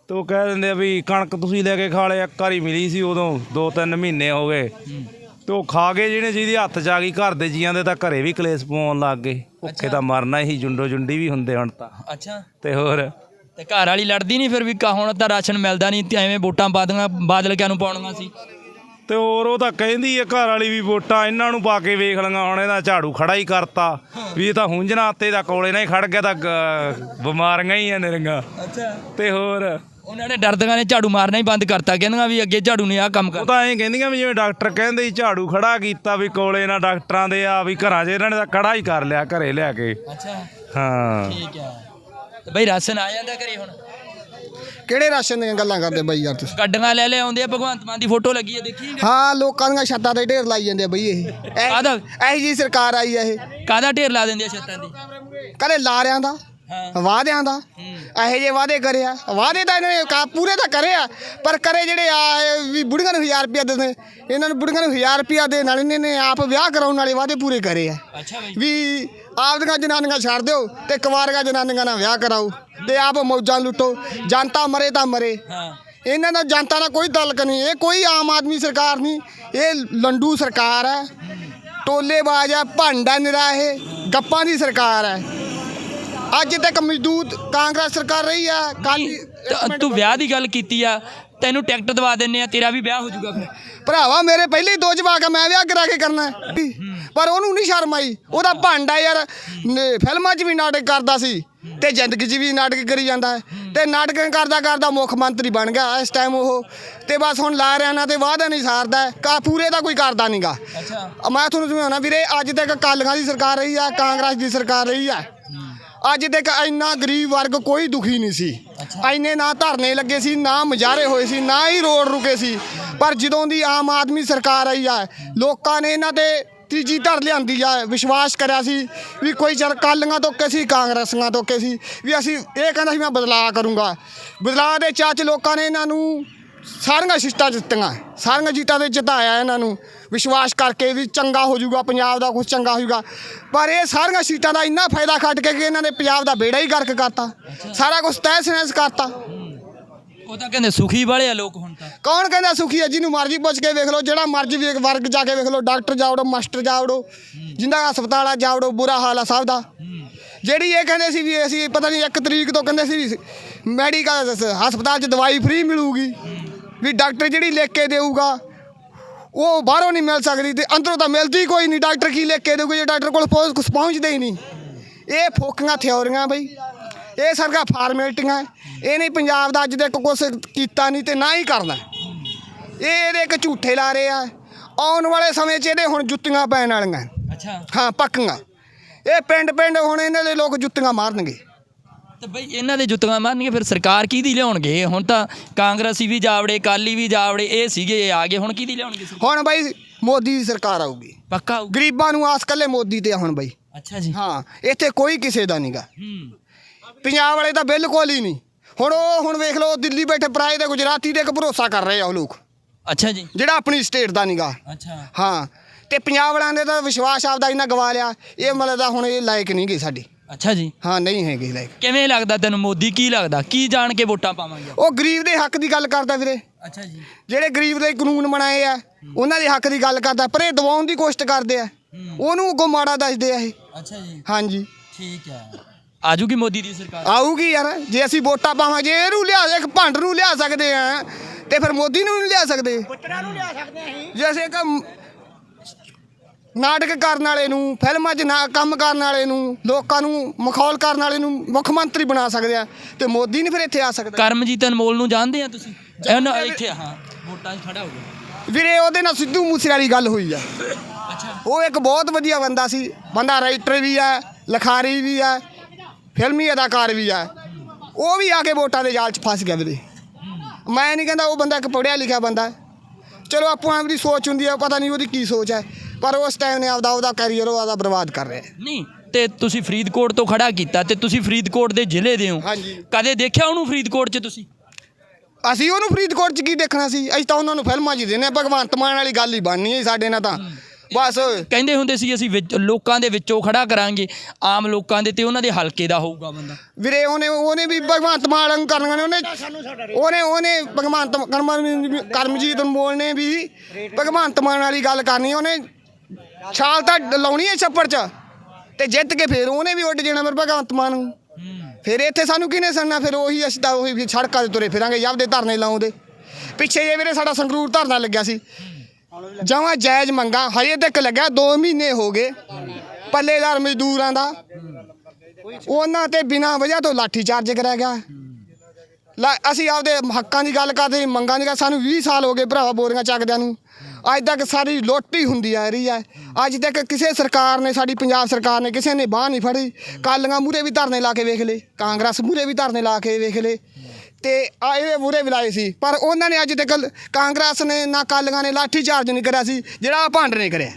ਤੇ ਕਹਿ ਦਿੰਦੇ ਆ ਵੀ ਕਣਕ ਤੁਸੀਂ ਲੈ ਕੇ ਖਾਲੇ ਇੱਕ ਵਾਰੀ ਮਿਲੀ ਸੀ ਉਦੋਂ 2-3 ਮਹੀਨੇ ਹੋ ਗਏ। ਤੇ ਉਹ ਖਾ ਗਏ ਜਿਹਨੇ ਜਿਹਦੀ ਹੱਥ 'ਚ ਆ ਗਈ ਘਰ ਦੇ ਜੀਆਂ ਦੇ ਤਾਂ ਘਰੇ ਵੀ ਕਲੇਸ਼ ਪਾਉਣ ਲੱਗ ਗਏ। ਭੁੱਖੇ ਤਾਂ ਮਰਨਾ ਹੀ ਜੁੰਡੋ ਜੁੰਡੀ ਵੀ ਹੁੰਦੇ ਹੁਣ ਤਾਂ। ਅੱਛਾ। ਤੇ ਹੋਰ? ਤੇ ਘਰ ਵਾਲੀ ਲੜਦੀ ਨਹੀਂ ਫਿਰ ਵੀ ਕਾ ਹੁਣ ਤਾਂ ਰਾਸ਼ਨ ਮਿਲਦਾ ਨਹੀਂ ਤੇ ਐਵੇਂ ਵੋਟਾਂ ਬਾਦੀਆਂ ਬਾਦਲ ਕਿਆਂ ਨੂੰ ਪਾਉਣੀਆਂ ਸੀ। ਤੇ ਹੋਰ ਉਹ ਤਾਂ ਕਹਿੰਦੀ ਹੈ ਘਰ ਵਾਲੀ ਵੀ ਵੋਟਾਂ ਇਹਨਾਂ ਨੂੰ ਪਾ ਕੇ ਵੇਖ ਲਈਆਂ ਹੁਣ ਇਹਦਾ ਝਾੜੂ ਖੜਾ ਹੀ ਕਰਤਾ। ਵੀ ਇਹ ਤਾਂ ਹੁੰਜਣਾ ਤੇ ਦਾ ਕੋਲੇ ਨਾਲ ਹੀ ਖੜ ਗਿਆ ਤਾਂ ਗ- ਬਿਮਾਰੀਆਂ ਹੀ ਆ ਨਿਰੰਗਾ ਅੱਛਾ। ਤੇ ਹੋਰ? ਉਹਨਾਂ ਨੇ ਡਰਦਿਆਂ ਨੇ ਝਾੜੂ ਮਾਰਨਾ ਹੀ ਬੰਦ ਕਰਤਾ। ਕਹਿੰਦੀਆਂ ਵੀ ਅੱਗੇ ਝਾੜੂ ਨੇ ਆਹ ਕੰਮ ਉਹ ਤਾਂ ਐਂ ਕਹਿੰਦੀਆਂ ਵੀ ਜਿਵੇਂ ਡਾਕਟਰ ਕਹਿੰਦੇ ਸੀ ਝਾੜੂ ਖੜਾ ਕੀਤਾ ਵੀ ਕੋਲੇ ਨਾਲ ਡਾਕਟਰਾਂ ਦੇ ਆ ਵੀ ਘਰਾਂ 'ਚ ਇਹਨਾਂ ਨੇ ਤਾਂ ਖੜਾ ਹੀ ਕਰ ਲਿਆ ਘਰੇ ਲਿਆ ਕੇ। ਅੱਛਾ। ਹਾਂ। ਠੀਕ ਤੇ ਬਈ ਰਾਸ਼ਨ ਆ ਜਾਂਦਾ ਘਰੇ ਹੁਣ? ਕਿਹੜੇ ਰਾਸ਼ਨ ਦੀਆਂ ਗੱਲਾਂ ਕਰਦੇ ਬਾਈ ਯਾਰ ਤੁਸੀਂ? ਗੱਡੀਆਂ ਲੈ ਲੈ ਆਉਂਦੇ ਆ ਭਗਵੰਤ ਮਾਨ ਦੀ ਫੋਟੋ ਲੱਗੀ ਹੈ ਦੇਖੀ ਹਾਂ ਲੋਕਾਂ ਦੀਆਂ ਛੱਤਾਂ ਤੇ ਢੇਰ ਲਾਈ ਜਾਂਦੇ ਆ ਬਈ ਇਹ। ਕਾਹਦਾ? ਇਹੋ ਜੀ ਸਰਕਾਰ ਆਈ ਆ ਇਹ। ਕਾਹਦਾ ਢੇਰ ਲਾ ਦਿੰਦੇ ਆ ਛੱਤਾਂ ਦੀ? ਕਦੇ ਲਾਰਿਆਂ ਦਾ। ਵਾਅਦਿਆਂ ਦਾ। ਇਹੋ ਜਿਹੇ ਵਾਅਦੇ ਕਰਿਆ ਵਾਅਦੇ ਤਾਂ ਇਹਨਾਂ ਨੇ ਕਾ ਪੂਰੇ ਤਾਂ ਕਰਿਆ ਪਰ ਕਰੇ ਜਿਹੜੇ ਆ ਵੀ ਬੁੜੀਆਂ ਨੂੰ 1000 ਰੁਪਇਆ ਦਿੰਦੇ ਇਹਨਾਂ ਨੂੰ ਬੁੜੀਆਂ ਨੂੰ 1000 ਰੁਪਇਆ ਦੇਣ ਵਾਲੇ ਨੇ ਨੇ ਆਪ ਵਿਆਹ ਕਰਾਉਣ ਵਾਲੇ ਵਾਅਦੇ ਪੂਰੇ ਕਰੇ ਆ। ਵੀ ਆਪਦੀਆਂ ਜਨਾਨੀਆਂ ਛੱਡ ਦਿਓ ਤੇ ਕੁਵਾਰੀਆਂ ਜਨਾਨੀਆਂ ਨਾਲ ਵਿਆਹ ਕਰਾਓ ਤੇ ਆਪ ਮੌਜਾਂ ਲੁੱਟੋ। ਜਨਤਾ ਮਰੇ ਤਾਂ ਮਰੇ। ਇਹਨਾਂ ਦਾ ਜਨਤਾ ਨਾਲ ਕੋਈ ਤਾਲਕ ਨਹੀਂ। ਇਹ ਕੋਈ ਆਮ ਆਦਮੀ ਸਰਕਾਰ ਨਹੀਂ। ਇਹ ਲੰਡੂ ਸਰਕਾਰ ਹੈ। ਟੋਲੇਬਾਜ਼ ਹੈ ਭਾਂਡਾ ਨਿਰਾ ਇਹ ਗੱਪਾਂ ਦੀ ਸਰਕਾਰ ਹੈ। ਅੱਜ ਤੱਕ ਮਜ਼ਦੂਰ ਕਾਂਗਰਸ ਸਰਕਾਰ ਰਹੀ ਹੈ ਕੱਲ ਤੇ ਤੂੰ ਵਿਆਹ ਦੀ ਗੱਲ ਕੀਤੀ ਆ ਤੈਨੂੰ ਟਿਕਟ ਦਵਾ ਦਿੰਨੇ ਆ ਤੇਰਾ ਵੀ ਵਿਆਹ ਹੋ ਜਾਊਗਾ ਫਿਰ। ਭਰਾਵਾ ਮੇਰੇ ਪਹਿਲੇ ਹੀ ਦੋ ਜਵਾਕ ਆ ਮੈਂ ਵਿਆਹ ਕਰਾ ਕੇ ਕਰਨਾ ਹੈ। ਪਰ ਉਹਨੂੰ ਨਹੀਂ ਸ਼ਰਮ ਆਈ। ਉਹਦਾ ਭਾਂਡਾ ਯਾਰ ਨ- ਫਿਲਮਾਂ 'ਚ ਵੀ ਨਾਟਕ ਕਰਦਾ ਸੀ ਤੇ ਜ਼ਿੰਦਗੀ 'ਚ ਵੀ ਨਾਟਕ ਕਰੀ ਜਾਂਦਾ ਹੈ। ਤੇ ਨਾਟਕ ਕਰਦਾ ਕਰਦਾ ਮੁੱਖ ਮੰਤਰੀ ਬਣ ਗਿਆ ਇਸ ਟਾਈਮ ਉਹ। ਤੇ ਬਸ ਹੁਣ ਲਾ ਰਿਆਂ ਨਾਲ ਤੇ ਵਾਅਦਾ ਨਹੀਂ ਸਾਰਦਾ ਹੈ। ਕਾ ਪੂਰੇ ਦਾ ਕੋਈ ਕਰਦਾ ਨਹੀਂਗਾ ਅੱਛਾ। ਮੈਂ ਤੁਹਾਨੂੰ ਸਮਝਾਉਣਾ ਵੀਰੇ ਅੱਜ ਤੱਕ ਕਾਲੀਆਂ ਦੀ ਸਰਕਾਰ ਰਹੀ ਆ ਕਾਂਗਰਸ ਦੀ ਸਰਕਾਰ ਰਹੀ ਆ। ਅੱਜ ਤੱਕ ਇੰਨਾ ਗਰੀਬ ਵਰਗ ਕੋਈ ਦੁਖੀ ਨਹੀਂ ਸੀ। ਇੰਨੇ ਨਾ ਧਰਨੇ ਲੱਗੇ ਸੀ ਨਾ ਮੁਜ਼ਾਹਰੇ ਹੋਏ ਸੀ ਨਾ ਹੀ ਰੋਡ ਰੁਕੇ ਸੀ। ਪਰ ਜਦੋਂ ਦੀ ਆਮ ਆਦਮੀ ਸਰਕਾਰ ਆਈ ਆ ਲੋਕਾਂ ਨੇ ਇਹਨਾਂ ਤੇ ਤੀਜੀ ਧਰ ਲਿਆਂਦੀ ਆ ਵਿਸ਼ਵਾਸ ਕਰਿਆ ਸੀ ਵੀ ਕੋਈ ਚਲ ਕਾਲੀਆਂ ਤੋਂ ਸੀ ਕਾਂਗਰਸੀਆਂ ਤੋਂ ਸੀ ਵੀ ਅਸੀਂ ਇਹ ਕਹਿੰਦਾ ਸੀ ਮੈਂ ਬਦਲਾਅ ਕਰੂੰਗਾ। ਬਦਲਾਅ ਦੇ ਚਾਚ ਲੋਕਾਂ ਨੇ ਇਹਨਾਂ ਨੂੰ ਸਾਰੀਆਂ ਸ਼ਿਸ਼ਟਾਂ ਜਿੱਤੀਆਂ। ਸਾਰੀਆਂ ਜੀਤਾਂ ਤੇ ਜਿਤਾਇਆ ਇਹਨਾਂ ਨੂੰ। ਵਿਸ਼ਵਾਸ ਕਰਕੇ ਵੀ ਚੰਗਾ ਹੋ ਜਾਊਗਾ ਪੰਜਾਬ ਦਾ ਕੁਝ ਚੰਗਾ ਹੋ ਜਾਊਗਾ ਪਰ ਇਹ ਸਾਰੀਆਂ ਸੀਟਾਂ ਦਾ ਇੰਨਾ ਫਾਇਦਾ ਖੱਟ ਕੇ ਕਿ ਇਹਨਾਂ ਨੇ ਪੰਜਾਬ ਦਾ ਬੇੜਾ ਹੀ ਗਰਕ ਕਰਤਾ। ਸਾਰਾ ਕੁਝ ਤਹਿਸ ਨਹਿਸ ਕਰਤਾ। ਉਹ ਤਾਂ ਕਹਿੰਦੇ ਸੁਖੀ ਵਾਲੇ ਆ ਲੋਕ ਹੁਣ ਤਾਂ। ਕੌਣ ਕਹਿੰਦਾ ਸੁਖੀ ਹੈ ਜਿਹਨੂੰ ਮਰਜ਼ੀ ਪੁੱਛ ਕੇ ਵੇਖ ਲਓ ਜਿਹੜਾ ਮਰਜ਼ੀ ਵੇਖ ਵਰਗ ਜਾ ਕੇ ਵੇਖ ਲਓ ਡਾਕਟਰ ਜਾਵੜੋ ਮਾਸਟਰ ਜਾਵੜੋ ਜਿੰਦਾ ਹਸਪਤਾਲ ਆ ਜਾਵੜੋ ਬੁਰਾ ਹਾਲ ਆ ਸਭ ਦਾ। ਜਿਹੜੀ ਇਹ ਕਹਿੰਦੇ ਸੀ ਵੀ ਅਸੀਂ ਪਤਾ ਨਹੀਂ ਇੱਕ ਤਰੀਕ ਤੋਂ ਕਹਿੰਦੇ ਸੀ ਵੀ ਮੈਡੀਕਲ ਹਸਪਤਾਲ 'ਚ ਦਵਾਈ ਫ੍ਰੀ ਮਿਲੂਗੀ। ਵੀ ਡਾਕਟਰ ਜਿਹੜੀ ਲਿਖ ਕੇ ਦੇਊਗਾ ਉਹ ਬਾਹਰੋਂ ਨਹੀਂ ਮਿਲ ਸਕਦੀ ਤੇ ਅੰਦਰੋਂ ਤਾਂ ਮਿਲਦੀ ਕੋਈ ਨਹੀਂ। ਡਾਕਟਰ ਕੀ ਲਿਖ ਕੇ ਦੇਊਗਾ ਜੇ ਡਾਕਟਰ ਕੋਲ ਪਹੁੰਚ ਕੁਛ ਪਹੁੰਚਦੇ ਹੀ ਨਹੀਂ। ਇਹ ਫੋਕੀਆਂ ਥਿਉਰੀਆਂ ਬਈ। ਇਹ ਸਰਗਾ ਫਾਰਮੈਲਟੀਆਂ ਇਹ ਨਹੀਂ ਪੰਜਾਬ ਦਾ ਅੱਜ ਤੱਕ ਕੁਛ ਕੀਤਾ ਨਹੀਂ ਤੇ ਨਾ ਹੀ ਕਰਨਾ। ਇਹ ਇਹਦੇ ਇੱਕ ਝੂਠੇ ਲਾ ਰਹੇ ਆ। ਆਉਣ ਵਾਲੇ ਸਮੇਂ 'ਚ ਇਹਦੇ ਹੁਣ ਜੁੱਤੀਆਂ ਪੈਣ ਵਾਲੀਆਂ। ਅੱਛਾ। ਹਾਂ ਪੱਕੀਆਂ। ਇਹ ਪਿੰਡ ਪਿੰਡ ਹੁਣ ਇਹਨਾਂ ਦੇ ਲੋਕ ਜੁੱਤੀਆਂ ਮਾਰਨਗੇ। ਤੇ ਬਈ ਇਹਨਾਂ ਦੇ ਜੁੱਤੀਆਂ ਮਾਰਨਗੇ ਫਿਰ ਸਰਕਾਰ ਕਿਹਦੀ ਲਿਆਉਣਗੇ? ਹੁਣ ਤਾਂ ਕਾਂਗਰਸੀ ਵੀ ਜਾਵੜੇ ਕਾਲੀ ਵੀ ਜਾਵੜੇ ਇਹ ਸੀਗੇ ਇਹ ਆ ਗਏ ਹੁਣ ਕਿਹਦੀ ਲਿਆਉਣਗੇ ਸਰਕਾਰ? ਹੁਣ ਬਈ ਮੋਦੀ ਦੀ ਸਰਕਾਰ ਆਊਗੀ। ਪੱਕਾ ਹੋਊ। ਗਰੀਬਾਂ ਨੂੰ ਆਸ ਕੱਲੇ ਮੋਦੀ ਤੇ ਆ ਹੁਣ ਬਈ। ਅੱਛਾ ਜੀ। ਹਾਂ ਇੱਥੇ ਕੋਈ ਕਿਸੇ ਦਾ ਨਹੀਂਗਾ ਹੂੰ। ਪੰਜਾਬ ਵਾਲੇ ਤਾਂ ਬਿਲਕੁਲ ਹੀ ਨਹੀਂ। ਹੁਣ ਉਹ ਹੁਣ ਵੇਖ ਲਓ ਦਿੱਲੀ ਬੈਠੇ ਪਰਾਏ ਤੇ ਗੁਜਰਾਤੀ ਦੇ ਇੱਕ ਭਰੋਸਾ ਕਰ ਰਹੇ ਆ ਉਹ ਲੋਕ। ਅੱਛਾ ਜੀ। ਜਿਹੜਾ ਆਪਣੀ ਸਟੇਟ ਦਾ ਨਹੀਂਗਾ ਅੱਛਾ। ਹਾਂ ਤੇ ਪੰਜਾਬ ਵਾਲਿਆਂ ਨੇ ਤਾਂ ਵਿਸ਼ਵਾਸ ਆਪਦਾ ਇੰਨਾ ਗਵਾ ਲਿਆ। ਇਹ ਮਤਲਬ ਦਾ ਹੁਣ ਇਹ ਲਾਇਕ ਨਹੀਂ ਗਈ ਸਾਡੀ। ਅੱਛਾ ਜੀ। ਹਾਂ ਨਹੀਂ ਹੈਗੀ ਲਾਇਕ ਕਿਵੇਂ ਲੱਗਦਾ ਤੈਨੂੰ ਮੋਦੀ? ਕੀ ਲੱਗਦਾ? ਕੀ ਜਾਣ ਕੇ ਵੋਟਾਂ ਪਾਵਾਂਗੇ? ਉਹ ਗਰੀਬ ਦੇ ਹੱਕ ਦੀ ਗੱਲ ਕਰਦਾ ਵੀਰੇ। ਅੱਛਾ ਜੀ। ਜਿਹੜੇ ਗਰੀਬ ਦੇ ਕਾਨੂੰਨ ਬਣਾਏ ਆ ਉਹਨਾਂ ਦੇ ਹੱਕ ਦੀ ਗੱਲ ਕਰਦਾ ਪਰ ਇਹ ਦਬਾਉਣ ਦੀ ਕੋਸ਼ਿਸ਼ ਕਰਦੇ ਆ। ਉਹਨੂੰ ਅੱਗੋਂ ਮਾੜਾ ਦੱਸਦੇ ਆ ਇਹ। ਅੱਛਾ ਜੀ। ਹਾਂਜੀ। ਠੀਕ ਹੈ। ਆਜੂਗੀ ਮੋਦੀ ਦੀ ਸਰਕਾਰ? ਆਊਗੀ ਯਾਰ ਜੇ ਅਸੀਂ ਵੋਟਾਂ ਪਾਵਾਂ ਜੇ ਇਹਨੂੰ ਲਿਆ ਇੱਕ ਭੰਡ ਨੂੰ ਲਿਆ ਸਕਦੇ ਆ ਤੇ ਫਿਰ ਮੋਦੀ ਨੂੰ ਨਹੀਂ ਲਿਆ ਸਕਦੇ। ਪੁੱਤਰਾਂ ਨੂੰ ਲਿਆ ਸਕਦੇ ਅਸੀਂ। ਜੇ ਅਸੀਂ ਇੱਕ ਨਾਟਕ ਕਰਨ ਵਾਲੇ ਨੂੰ ਫਿਲਮਾਂ 'ਚ ਨਾ ਕੰਮ ਕਰਨ ਵਾਲੇ ਨੂੰ ਲੋਕਾਂ ਨੂੰ ਮਖੌਲ ਕਰਨ ਵਾਲੇ ਨੂੰ ਮੁੱਖ ਮੰਤਰੀ ਬਣਾ ਸਕਦੇ ਆ ਤੇ ਮੋਦੀ ਨਹੀਂ ਫਿਰ ਇੱਥੇ ਆ ਸਕਦਾ। ਕਰਮਜੀਤ ਅਨਮੋਲ ਨੂੰ ਜਾਣਦੇ ਆ ਤੁਸੀਂ? ਇਹਨਾਂ ਇੱਥੇ ਹਾਂ ਵੋਟਾਂ 'ਚ ਖੜਾ ਹੋ ਗਿਆ ਵੀਰੇ ਉਹਦੇ ਨਾਲ ਸਿੱਧੂ ਮੂਸੇ ਵਾਲੀ ਗੱਲ ਹੋਈ ਆ। ਅੱਛਾ। ਉਹ ਇੱਕ ਬਹੁਤ ਵਧੀਆ ਬੰਦਾ ਸੀ। ਬੰਦਾ ਰਾਈਟਰ ਵੀ ਆ ਲਿਖਾਰੀ ਵੀ ਆ ਫਿਲਮੀ ਅਦਾਕਾਰ ਵੀ ਆ। ਉਹ ਵੀ ਆ ਕੇ ਵੋਟਾਂ ਦੇ ਜਾਲ 'ਚ ਫਸ ਗਿਆ ਵੀਰੇ। ਮੈਂ ਨਹੀਂ ਕਹਿੰਦਾ ਉਹ ਬੰਦਾ ਇੱਕ ਪੜ੍ਹਿਆ ਲਿਖਿਆ ਬੰਦਾ। ਚਲੋ ਆਪੋ ਆਪਦੀ ਸੋਚ ਹੁੰਦੀ ਆ ਪਤਾ ਨਹੀਂ ਉਹਦੀ ਕੀ ਸੋਚ ਹੈ ਪਰ ਉਸ ਟਾਈਮ ਨੇ ਆਪਦਾ ਉਹਦਾ ਕੈਰੀਅਰ ਉਹ ਆਪਦਾ ਬਰਬਾਦ ਕਰ ਰਿਹਾ ਨਹੀਂ ਤੇ ਤੁਸੀਂ ਫਰੀਦਕੋਟ ਤੋਂ ਖੜਾ ਕੀਤਾ ਤੇ ਤੁਸੀਂ ਫਰੀਦਕੋਟ ਦੇ ਜ਼ਿਲ੍ਹੇ ਦੇ ਹੋ। ਹਾਂਜੀ। ਕਦੇ ਦੇਖਿਆ ਉਹਨੂੰ ਫਰੀਦਕੋਟ 'ਚ ਤੁਸੀਂ? ਅਸੀਂ ਉਹਨੂੰ ਫਰੀਦਕੋਟ 'ਚ ਕੀ ਦੇਖਣਾ ਸੀ? ਅਸੀਂ ਤਾਂ ਉਹਨਾਂ ਨੂੰ ਫਿਲਮਾਂ 'ਚ ਹੀ ਦਿੰਦੇ ਹਾਂ। ਭਗਵੰਤ ਮਾਨ ਵਾਲੀ ਗੱਲ ਹੀ ਬਣਨੀ ਹੈ ਸਾਡੇ ਨਾਲ ਤਾਂ। ਬਸ। ਕਹਿੰਦੇ ਹੁੰਦੇ ਸੀ ਅਸੀਂ ਵਿੱਚ ਲੋਕਾਂ ਦੇ ਵਿੱਚੋਂ ਖੜਾ ਕਰਾਂਗੇ। ਆਮ ਲੋਕਾਂ ਦੇ ਤੇ ਉਹਨਾਂ ਦੇ ਹਲਕੇ ਦਾ ਹੋਊਗਾ ਬੰਦਾ। ਵੀਰੇ ਉਹਨੇ ਉਹਨੇ ਵੀ ਭਗਵੰਤ ਮਾਨ ਕਰਨਾ ਨੇ। ਉਹਨੇ ਉਹਨੇ ਉਹਨੇ ਭਗਵੰਤ ਕਰਮ- ਕਰਮਜੀਤ ਅਨਮੋਲ ਨੇ ਵੀ ਭਗਵੰਤ ਮਾਨ ਵਾਲੀ ਗੱਲ ਕਰਨੀ। ਉਹਨੇ ਛਾਲ ਤਾਂ ਲਾਉਣੀ ਹੈ ਛੱਪੜ 'ਚ। ਤੇ ਜਿੱਤ ਕੇ ਫਿਰ ਉਹਨੇ ਵੀ ਉੱਡ ਜਾਣਾ ਮੇਰੇ ਭਗਵੰਤ ਮਾਨ ਨੂੰ। ਫਿਰ ਇੱਥੇ ਸਾਨੂੰ ਕਿਹਨੇ ਸੁਣਨਾ ਫਿਰ ਉਹੀ ਅਸੀਂ ਤਾਂ ਉਹੀ ਸੜਕਾਂ 'ਤੇ ਤੁਰੇ ਫਿਰਾਂਗੇ ਜਦ ਦੇ ਧਰਨੇ ਲਾਉਂਦੇ ਪਿੱਛੇ ਜੇ ਵੀਰੇ ਸਾਡਾ ਸੰਗਰੂਰ ਧਰਨਾ ਲੱਗਿਆ ਸੀ। ਜਮਾਂ ਜਾਇਜ਼ ਮੰਗਾ, ਹਜੇ ਤੱਕ ਲੱਗਿਆ 2 ਮਹੀਨੇ ਹੋ ਗਏ। ਪੱਲੇਦਾਰ ਮਜ਼ਦੂਰਾਂ ਦਾ। ਉਹਨਾਂ ਤੇ ਬਿਨਾਂ ਵਜ੍ਹਾ ਤੋਂ ਲਾਠੀ ਚਾਰਜ ਕਰਿਆ ਗਿਆ। ਲਾ- ਅਸੀਂ ਆਪਦੇ ਹੱਕਾਂ ਦੀ ਗੱਲ ਕਰਦੇ, ਮੰਗਾਂ ਦੀ ਗੱਲ, ਸਾਨੂੰ 20 ਸਾਲ ਹੋ ਗਏ ਭਰਾਵਾ ਬੋਰੀਆਂ ਚੱਕਦਿਆਂ ਨੂੰ। ਅੱਜ ਤੱਕ ਸਾਰੀ ਲੁੱਟ ਹੀ ਹੁੰਦੀ ਆ ਰਹੀ ਹੈ ਅੱਜ ਤੱਕ ਕਿਸੇ ਸਰਕਾਰ ਨੇ, ਸਾਡੀ ਪੰਜਾਬ ਸਰਕਾਰ ਨੇ ਕਿਸੇ ਨੇ ਬਾਹ ਨਹੀਂ ਫੜੀ। ਕਾਲੀਆਂ ਮੂਰੇ ਵੀ ਧਰਨੇ ਲਾ ਕੇ ਵੇਖ ਲਏ, ਕਾਂਗਰਸ ਮੂਰੇ ਵੀ ਧਰਨੇ ਲਾ ਕੇ ਵੇਖ ਲਏ। ਤੇ ਆਏ ਇਹਦੇ ਮੂਰੇ ਵੀ ਲਾਏ ਸੀ। ਪਰ ਉਹਨਾਂ ਨੇ ਅੱਜ ਤੱਕ ਕਾਂਗਰਸ ਨੇ ਨਾ ਕਾਲੀਆਂ ਨੇ ਲਾਠੀ ਚਾਰਜ ਨਹੀਂ ਕਰਿਆ ਸੀ, ਜਿਹੜਾ ਭੰਡ ਨੇ ਕਰਿਆ।